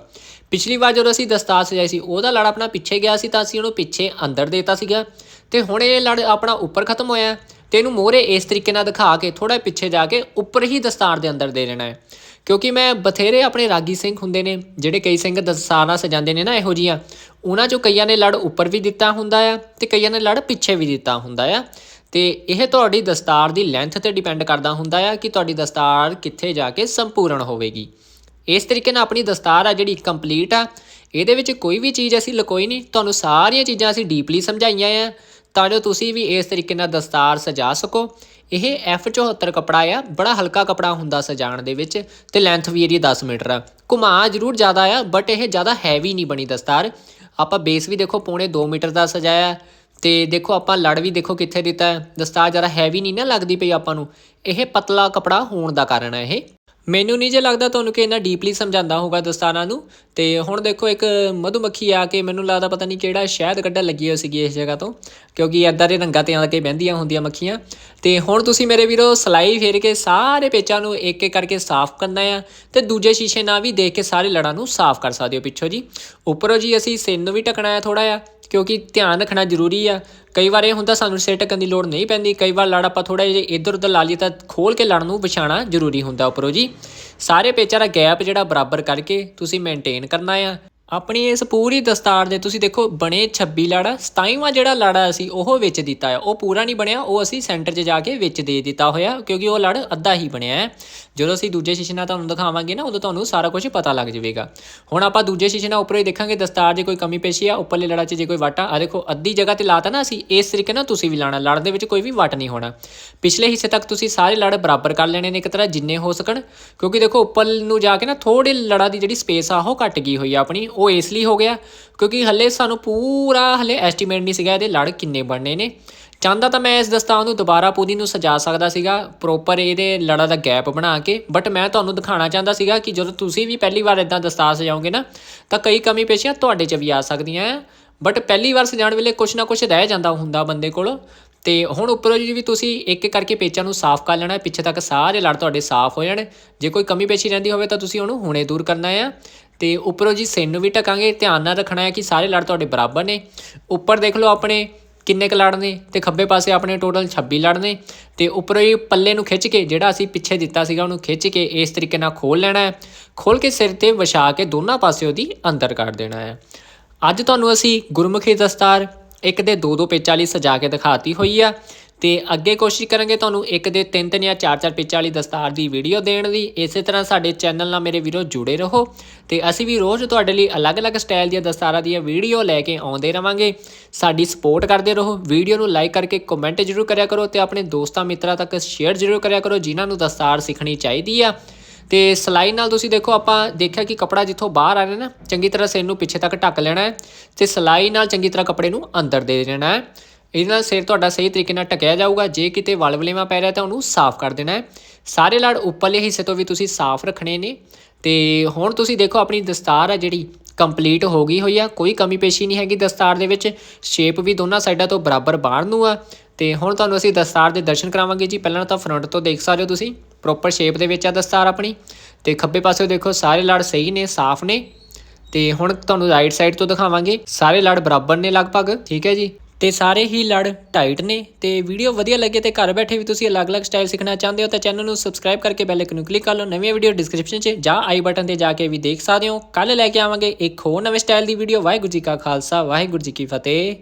ਪਿਛਲੀ ਵਾਰ ਜਦੋਂ ਅਸੀਂ ਦਸਤਾਰ ਸਜਾਈ ਸੀ, ਉਹਦਾ ਲੜ ਆਪਣਾ ਪਿੱਛੇ ਗਿਆ ਸੀ ਤਾਂ ਅਸੀਂ ਉਹਨੂੰ ਪਿੱਛੇ ਅੰਦਰ ਦੇਤਾ ਸੀਗਾ। ਤੇ ਹੁਣ ਇਹ ਲੜ ਆਪਣਾ ਉੱਪਰ ਖਤਮ ਹੋਇਆ ਤੇ ਇਹਨੂੰ ਮੋਹਰੇ ਇਸ ਤਰੀਕੇ ਨਾਲ ਦਿਖਾ ਕੇ ਥੋੜਾ ਪਿੱਛੇ ਜਾ ਕੇ ਉੱਪਰ ਹੀ ਦਸਤਾਰ ਦੇ ਅੰਦਰ ਦੇ ਦੇਣਾ ਹੈ। ਕਿਉਂਕਿ ਮੈਂ ਬਥੇਰੇ ਆਪਣੇ ਰਾਗੀ ਸਿੰਘ ਹੁੰਦੇ ਨੇ, ਜਿਹੜੇ ਕਈ ਸਿੰਘ ਦਸਤਾਰਾਂ ਸਜਾਉਂਦੇ ਨੇ ਨਾ ਇਹੋ ਜੀਆਂ ਉਹਨਾਂ ਚੋਂ ਕਈਆਂ ਨੇ ਲੜ ਉੱਪਰ ਵੀ ਦਿੱਤਾ ਹੁੰਦਾ ਆ ਤੇ ਕਈਆਂ ਨੇ ਲੜ ਪਿੱਛੇ ਵੀ ਦਿੱਤਾ ਹੁੰਦਾ ਆ। ਤੇ ਇਹ ਤੁਹਾਡੀ ਦਸਤਾਰ ਦੀ ਲੈਂਥ ਤੇ ਡਿਪੈਂਡ ਕਰਦਾ ਹੁੰਦਾ ਆ ਕਿ ਤੁਹਾਡੀ ਦਸਤਾਰ ਕਿੱਥੇ ਜਾ ਕੇ ਸੰਪੂਰਨ ਹੋਵੇਗੀ। ਇਸ ਤਰੀਕੇ ਨਾਲ ਆਪਣੀ ਦਸਤਾਰ ਆ ਜਿਹੜੀ ਕੰਪਲੀਟ ਆ, ਇਹਦੇ ਵਿੱਚ ਕੋਈ ਵੀ ਚੀਜ਼ ਅਸੀਂ ਲਕੋਈ ਨਹੀਂ। ਤੁਹਾਨੂੰ ਸਾਰੀਆਂ ਚੀਜ਼ਾਂ ਅਸੀਂ ਡੀਪਲੀ ਸਮਝਾਈਆਂ ਆ, ਤਾਂ ਜੋ ਤੁਸੀਂ ਵੀ ਇਸ ਤਰੀਕੇ ਨਾਲ ਦਸਤਾਰ ਸਜਾ ਸਕੋ। ਇਹ F74 ਕਪੜਾ ਆ, ਬੜਾ ਹਲਕਾ ਕਪੜਾ ਹੁੰਦਾ ਸਜਾਣ ਦੇ ਵਿੱਚ ਤੇ ਲੈਂਥ ਵੀ ਇਹਦੀ 10 ਮੀਟਰ ਆ। ਘੁਮਾ ਜ਼ਰੂਰ ਜ਼ਿਆਦਾ ਆ ਬਟ ਇਹ ਜ਼ਿਆਦਾ ਹੈਵੀ ਨਹੀਂ ਬਣੀ ਦਸਤਾਰ। ਆਪਾਂ ਬੇਸ ਵੀ ਦੇਖੋ, ਪੌਣੇ 2 ਮੀਟਰ ਦਾ ਸਜਾਇਆ। ਤੇ ਦੇਖੋ ਆਪਾਂ ਲੜ ਵੀ ਦੇਖੋ ਕਿੱਥੇ ਦਿੱਤਾ ਦਸਤਾਰ ਜ਼ਿਆਦਾ ਹੈਵੀ ਨਹੀਂ ਨਾ ਲੱਗਦੀ ਪਈ ਆਪਾਂ ਨੂੰ। ਇਹ ਪਤਲਾ ਕਪੜਾ ਹੋਣ ਦਾ ਕਾਰਨ ਹੈ ਇਹ। ਮੈਨੂੰ ਨਹੀਂ ਜੇ ਲੱਗਦਾ ਤੁਹਾਨੂੰ ਕਿ ਇਹਨਾਂ ਡੀਪਲੀ ਸਮਝਾਉਂਦਾ ਹੋਊਗਾ ਦਸਤਾਰਾਂ ਨੂੰ। ਤੇ ਹੁਣ ਦੇਖੋ ਇੱਕ ਮਧੂਮੱਖੀ ਆ ਕੇ ਮੈਨੂੰ ਲੱਗਦਾ ਪਤਾ ਨਹੀਂ ਕਿਹੜਾ ਸ਼ਹਿਦ ਕੱਢਣ ਲੱਗੀ ਹੋਈ ਸੀਗੀ ਇਸ ਜਗ੍ਹਾ ਤੋਂ, ਕਿਉਂਕਿ ਐਦਾਂ ਦੇ ਰੰਗਾਂ ਤੇ ਆ ਕੇ ਬਹਿੰਦੀਆਂ ਹੁੰਦੀਆਂ ਮੱਖੀਆਂ। ਤੇ ਹੁਣ ਤੁਸੀਂ ਮੇਰੇ ਵੀਰੋ ਸਲਾਈ ਫੇਰ ਕੇ ਸਾਰੇ ਪੇਚਾਂ ਨੂੰ ਇੱਕ ਇੱਕ ਕਰਕੇ ਸਾਫ਼ ਕਰਨਾ ਆ ਤੇ ਦੂਜੇ ਸ਼ੀਸ਼ੇ ਨਾਲ ਵੀ ਦੇਖ ਕੇ ਸਾਰੇ ਲੜਾਂ ਨੂੰ ਸਾਫ਼ ਕਰ ਸਕਦੇ ਹੋ ਪਿੱਛੋਂ ਜੀ। ਉੱਪਰੋਂ ਜੀ ਅਸੀਂ ਸਿਰ ਨੂੰ ਵੀ ਟਕਣਾ ਆ ਥੋੜਾ ਆ ਕਿਉਂਕਿ ਧਿਆਨ ਰੱਖਣਾ ਜ਼ਰੂਰੀ ਆ। ਕਈ ਵਾਰ ਇਹ ਹੁੰਦਾ ਸਾਨੂੰ ਸਿਰ ਟਕਣ ਦੀ ਲੋੜ ਨਹੀਂ ਪੈਂਦੀ, ਕਈ ਵਾਰ ਲੜ ਆਪਾਂ ਥੋੜਾ ਜਿਹਾ ਇੱਧਰ ਉੱਧਰ ਲਾ ਲਈਏ ਤਾਂ ਖੋਲ ਕੇ ਲੜਨ ਨੂੰ ਵਿਛਾਣਾ ਜ਼ਰੂਰੀ ਹੁੰਦਾ ਉੱਪਰੋਂ ਜੀ। ਸਾਰੇ ਪੇਚਾਂ ਦਾ ਗੈਪ ਜਿਹੜਾ ਬਰਾਬਰ ਕਰਕੇ ਤੁਸੀਂ ਮੇਨਟੇਨ ਕਰਨਾ ਆ। ਆਪਣੀ ਇਸ ਪੂਰੀ ਦਸਤਾਰ ਦੇ ਤੁਸੀਂ ਦੇਖੋ ਬਣੇ 26 ਲਾੜਾ 27ਵਾਂ ਜਿਹੜਾ ਲਾੜਾ ਅਸੀਂ ਉਹ ਵਿੱਚ ਦਿੱਤਾ ਹੈ। ਉਹ ਪੂਰਾ ਨਹੀਂ ਬਣਿਆ, ਉਹ ਅਸੀਂ ਸੈਂਟਰ 'ਚ ਜਾ ਕੇ ਵਿੱਚ ਦੇ ਦਿੱਤਾ ਹੋਇਆ, ਕਿਉਂਕਿ ਉਹ ਲੜ ਅੱਧਾ ਹੀ ਬਣਿਆ ਹੈ। ਜਦੋਂ ਅਸੀਂ ਦੂਜੇ ਸ਼ੀਸ਼ੇ ਨਾਲ ਤੁਹਾਨੂੰ ਦਿਖਾਵਾਂਗੇ ਨਾ, ਉਦੋਂ ਤੁਹਾਨੂੰ ਸਾਰਾ ਕੁਝ ਪਤਾ ਲੱਗ ਜਾਵੇਗਾ। ਹੁਣ ਆਪਾਂ ਦੂਜੇ ਸ਼ੀਸ਼ੇ ਨਾਲ ਉੱਪਰੋਂ ਹੀ ਦੇਖਾਂਗੇ, ਦਸਤਾਰ 'ਚ ਕੋਈ ਕਮੀ ਪੇਸ਼ੀ ਆ, ਉੱਪਰਲੇ ਲੜਾ 'ਚ ਜੇ ਕੋਈ ਵਾਟਾ ਆ ਦੇਖੋ ਅੱਧੀ ਜਗ੍ਹਾ ਤੇ ਲਾਤਾ ਨਾ ਅਸੀਂ, ਇਸ ਤਰੀਕੇ ਨਾਲ ਤੁਸੀਂ ਵੀ ਲਾਣਾ, ਲੜ ਦੇ ਵਿੱਚ ਕੋਈ ਵੀ ਵਟ ਨਹੀਂ ਹੋਣਾ। ਪਿਛਲੇ ਹਿੱਸੇ ਤੱਕ ਤੁਸੀਂ ਸਾਰੇ ਲੜ ਬਰਾਬਰ ਕਰ ਲੈਣੇ ਨੇ ਇੱਕ ਤਰ੍ਹਾਂ, ਜਿੰਨੇ ਹੋ ਸਕਣ, ਕਿਉਂਕਿ ਦੇਖੋ ਉੱਪਰ ਨੂੰ ਜਾ ਕੇ ਨਾ ਥੋੜੀ ਲੜਾ ਦੀ ਜਿਹੜੀ ਸਪੇਸ ਆ, ਉਹ ਘਟ ਗਈ ਹੋਈ ਆ ਆਪਣੀ ਉਹ ਇਸ ਲਈ ਹੋ ਗਿਆ ਕਿਉਂਕਿ ਹੱਲੇ ਸਾਨੂੰ ਪੂਰਾ ਹੱਲੇ ਐਸਟੀਮੇਟ ਨਹੀਂ ਸੀਗਾ ਇਹਦੇ ਲੜ ਕਿੰਨੇ ਬਣਨੇ ਨੇ। ਚਾਹੁੰਦਾ ਤਾਂ ਮੈਂ ਇਸ ਦਸਤਾਰ ਨੂੰ ਦੁਬਾਰਾ ਪੂਰੀ ਨੂੰ ਸਜਾ ਸਕਦਾ ਸੀਗਾ ਪ੍ਰੋਪਰ ਇਹਦੇ ਲੜਾ ਦਾ ਗੈਪ ਬਣਾ ਕੇ ਬਟ ਮੈਂ ਤੁਹਾਨੂੰ ਦਿਖਾਉਣਾ ਚਾਹੁੰਦਾ ਸੀਗਾ ਕਿ ਜਦੋਂ ਤੁਸੀਂ ਵੀ ਪਹਿਲੀ ਵਾਰ ਇਦਾਂ ਦਸਤਾਰ ਸਜਾਓਗੇ ਨਾ, ਤਾਂ ਕਈ ਕਮੀ ਪੇਸ਼ੀਆਂ ਤੁਹਾਡੇ 'ਚ ਵੀ ਆ ਸਕਦੀਆਂ ਆ। ਬਟ ਪਹਿਲੀ ਵਾਰ ਸਜਾਉਣ ਵੇਲੇ ਕੁਛ ਨਾ ਕੁਛ ਰਹਿ ਜਾਂਦਾ ਹੁੰਦਾ ਬੰਦੇ ਕੋਲ। ਤੇ ਹੁਣ ਉੱਪਰੋਂ ਜੀ ਵੀ ਤੁਸੀਂ ਇੱਕ ਇੱਕ ਕਰਕੇ ਪੇਚਾਂ ਨੂੰ ਸਾਫ਼ ਕਰ ਲੈਣਾ, ਪਿੱਛੇ ਤੱਕ ਸਾਰੇ ਲੜ ਤੁਹਾਡੇ ਸਾਫ਼ ਹੋ ਜਾਣ। ਜੇ ਕੋਈ ਕਮੀ ਪੇਸ਼ੀ ਰਹਿੰਦੀ ਹੋਵੇ ਤਾਂ ਤੁਸੀਂ ਉਹਨੂੰ ਹੁਣੇ ਦੂਰ ਕਰਨਾ ਆ। ਤੇ ਉੱਪਰੋਂ ਜੀ ਸਿਰ ਨੂੰ ਵੀ ਟਕਾਂਗੇ ਧਿਆਨ ਨਾਲ ਰੱਖਣਾ ਹੈ ਕਿ ਸਾਰੇ ਲੜ ਤੁਹਾਡੇ ਬਰਾਬਰ ਨੇ। ਉੱਪਰ ਦੇਖ ਲਓ ਆਪਣੇ ਕਿੰਨੇ ਕੁ ਲੜ ਨੇ ਤੇ ਖੱਬੇ ਪਾਸੇ ਆਪਣੇ ਟੋਟਲ 26 ਲੜ ਨੇ ਤੇ ਉੱਪਰੋਂ ਹੀ ਪੱਲੇ ਨੂੰ ਖਿੱਚ ਕੇ ਜਿਹੜਾ ਅਸੀਂ ਪਿੱਛੇ ਦਿੱਤਾ ਸੀਗਾ ਉਹਨੂੰ ਖਿੱਚ ਕੇ ਇਸ ਤਰੀਕੇ ਨਾਲ ਖੋਲ ਲੈਣਾ ਹੈ। ਖੋਲ ਕੇ ਸਿਰ ਤੇ ਵਿਛਾ ਕੇ ਦੋਨਾਂ ਪਾਸੇ ਉਹਦੀ ਅੰਦਰ ਕੱਢ ਦੇਣਾ ਹੈ। ਅੱਜ ਤੁਹਾਨੂੰ ਅਸੀਂ ਗੁਰਮੁਖੀ ਦਸਤਾਰ ਇੱਕ ਦੇ ਦੋ ਦੋ ਪੇਚਾਂ ਲਈ ਸਜਾ ਕੇ ਦਿਖਾਤੀ ਹੋਈ ਆ। ਤੇ ਅੱਗੇ ਕੋਸ਼ਿਸ਼ ਕਰਾਂਗੇ ਤੁਹਾਨੂੰ ਇੱਕ ਦੇ ਤਿੰਨ ਤਿੰਨ ਜਾਂ ਚਾਰ ਚਾਰ ਪੇਚਾਂ ਵਾਲੀ ਦਸਤਾਰ ਦੀ ਵੀਡੀਓ ਦੇਣ ਦੀ। ਇਸੇ ਤਰ੍ਹਾਂ ਸਾਡੇ ਚੈਨਲ ਨਾਲ ਮੇਰੇ ਵੀਰੋ ਜੁੜੇ ਰਹੋ ਤੇ ਅਸੀਂ ਵੀ ਰੋਜ਼ ਤੁਹਾਡੇ ਲਈ ਅਲੱਗ-ਅਲੱਗ ਸਟਾਈਲ ਦੀਆਂ ਦਸਤਾਰਾਂ ਦੀਆਂ ਵੀਡੀਓ ਲੈ ਕੇ ਆਉਂਦੇ ਰਵਾਂਗੇ। ਸਾਡੀ ਸਪੋਰਟ ਕਰਦੇ ਰਹੋ। ਵੀਡੀਓ ਨੂੰ ਲਾਈਕ ਕਰਕੇ ਕਮੈਂਟ ਜ਼ਰੂਰ ਕਰਿਆ ਕਰੋ ਤੇ ਆਪਣੇ ਦੋਸਤਾਂ ਮਿੱਤਰਾਂ ਤੱਕ ਸ਼ੇਅਰ ਜ਼ਰੂਰ ਕਰਿਆ ਕਰੋ ਜਿਨ੍ਹਾਂ ਨੂੰ ਦਸਤਾਰ ਸਿੱਖਣੀ ਚਾਹੀਦੀ ਆ। ਤੇ ਸਲਾਈ ਨਾਲ ਤੁਸੀਂ ਦੇਖੋ, ਆਪਾਂ ਦੇਖਿਆ ਕਿ ਕਪੜਾ ਜਿੱਥੋਂ ਬਾਹਰ ਆ ਰਿਹਾ ਨਾ, ਚੰਗੀ ਤਰ੍ਹਾਂ ਸਿਰ ਨੂੰ ਪਿੱਛੇ ਤੱਕ ਢੱਕ ਲੈਣਾ ਹੈ ਤੇ ਸਲਾਈ ਨਾਲ ਚੰਗੀ ਤਰ੍ਹਾਂ ਕਪੜੇ ਨੂੰ ਅੰਦਰ ਦੇ ਦੇਣਾ ਹੈ। ਇਹਦੇ ਨਾਲ ਸਿਰ ਤੁਹਾਡਾ ਸਹੀ ਤਰੀਕੇ ਨਾਲ ਢਕਿਆ ਜਾਊਗਾ। ਜੇ ਕਿਤੇ ਵਲ ਵਲੇਵਾ ਪੈ ਰਿਹਾ ਤਾਂ ਉਹਨੂੰ ਸਾਫ਼ ਕਰ ਦੇਣਾ ਹੈ। ਸਾਰੇ ਲੜ ਉੱਪਰਲੇ ਹਿੱਸੇ ਤੋਂ ਵੀ ਤੁਸੀਂ ਸਾਫ਼ ਰੱਖਣੇ ਨੇ। ਤੇ ਹੁਣ ਤੁਸੀਂ ਦੇਖੋ, ਆਪਣੀ ਦਸਤਾਰ ਆ ਜਿਹੜੀ ਕੰਪਲੀਟ ਹੋ ਗਈ ਹੋਈ ਆ। ਕੋਈ ਕਮੀ ਪੇਸ਼ੀ ਨਹੀਂ ਹੈਗੀ ਦਸਤਾਰ ਦੇ ਵਿੱਚ। ਸ਼ੇਪ ਵੀ ਦੋਨਾਂ ਸਾਈਡਾਂ ਤੋਂ ਬਰਾਬਰ ਬਾਹਰ ਨੂੰ ਆ। ਤੇ ਹੁਣ ਤੁਹਾਨੂੰ ਅਸੀਂ ਦਸਤਾਰ ਦੇ ਦਰਸ਼ਨ ਕਰਾਵਾਂਗੇ ਜੀ। ਪਹਿਲਾਂ ਤਾਂ ਫਰੰਟ ਤੋਂ ਦੇਖ ਸਕਦੇ ਹੋ ਤੁਸੀਂ। ਪ੍ਰੋਪਰ ਸ਼ੇਪ ਦੇ ਵਿੱਚ ਆ ਦਸਤਾਰ ਆਪਣੀ। ਤੇ ਖੱਬੇ ਪਾਸੇ ਦੇਖੋ, ਸਾਰੇ ਲੜ ਸਹੀ ਨੇ, ਸਾਫ਼ ਨੇ। ਤੇ ਹੁਣ ਤੁਹਾਨੂੰ ਰਾਈਟ ਸਾਈਡ ਤੋਂ ਦਿਖਾਵਾਂਗੇ। ਸਾਰੇ ਲੜ ਬਰਾਬਰ ਨੇ ਲਗਭਗ। ਠੀਕ ਹੈ ਜੀ। ਤੇ ਸਾਰੇ ਹੀ ਲੜ ਟਾਈਟ ਨੇ ਤੇ ਵੀਡੀਓ ਵਧੀਆ ਲੱਗੇ ਤੇ ਘਰ ਬੈਠੇ ਵੀ ਤੁਸੀਂ ਅਲੱਗ-ਅਲੱਗ ਸਟਾਈਲ ਸਿੱਖਣਾ ਚਾਹੁੰਦੇ ਹੋ ਤਾਂ ਚੈਨਲ ਨੂੰ ਸਬਸਕ੍ਰਾਈਬ ਕਰਕੇ ਬੈਲ ਆਈਕਨ ਨੂੰ ਕਲਿੱਕ ਕਰ ਲਓ। ਨਵੀਆਂ ਵੀਡੀਓ ਡਿਸਕ੍ਰਿਪਸ਼ਨ 'ਚ ਜਾਂ ਆਈ ਬਟਨ ਤੇ ਜਾ ਕੇ ਵੀ ਦੇਖ ਸਕਦੇ ਹੋ। ਕੱਲ ਲੈ ਕੇ ਆਵਾਂਗੇ ਇੱਕ ਹੋਰ ਨਵੇਂ ਸਟਾਈਲ ਦੀ ਵੀਡੀਓ ਵਾਹਿਗੁਰੂ ਜੀ ਕਾ ਖਾਲਸਾ, ਵਾਹਿਗੁਰੂ ਜੀ ਕੀ ਫਤਿਹ।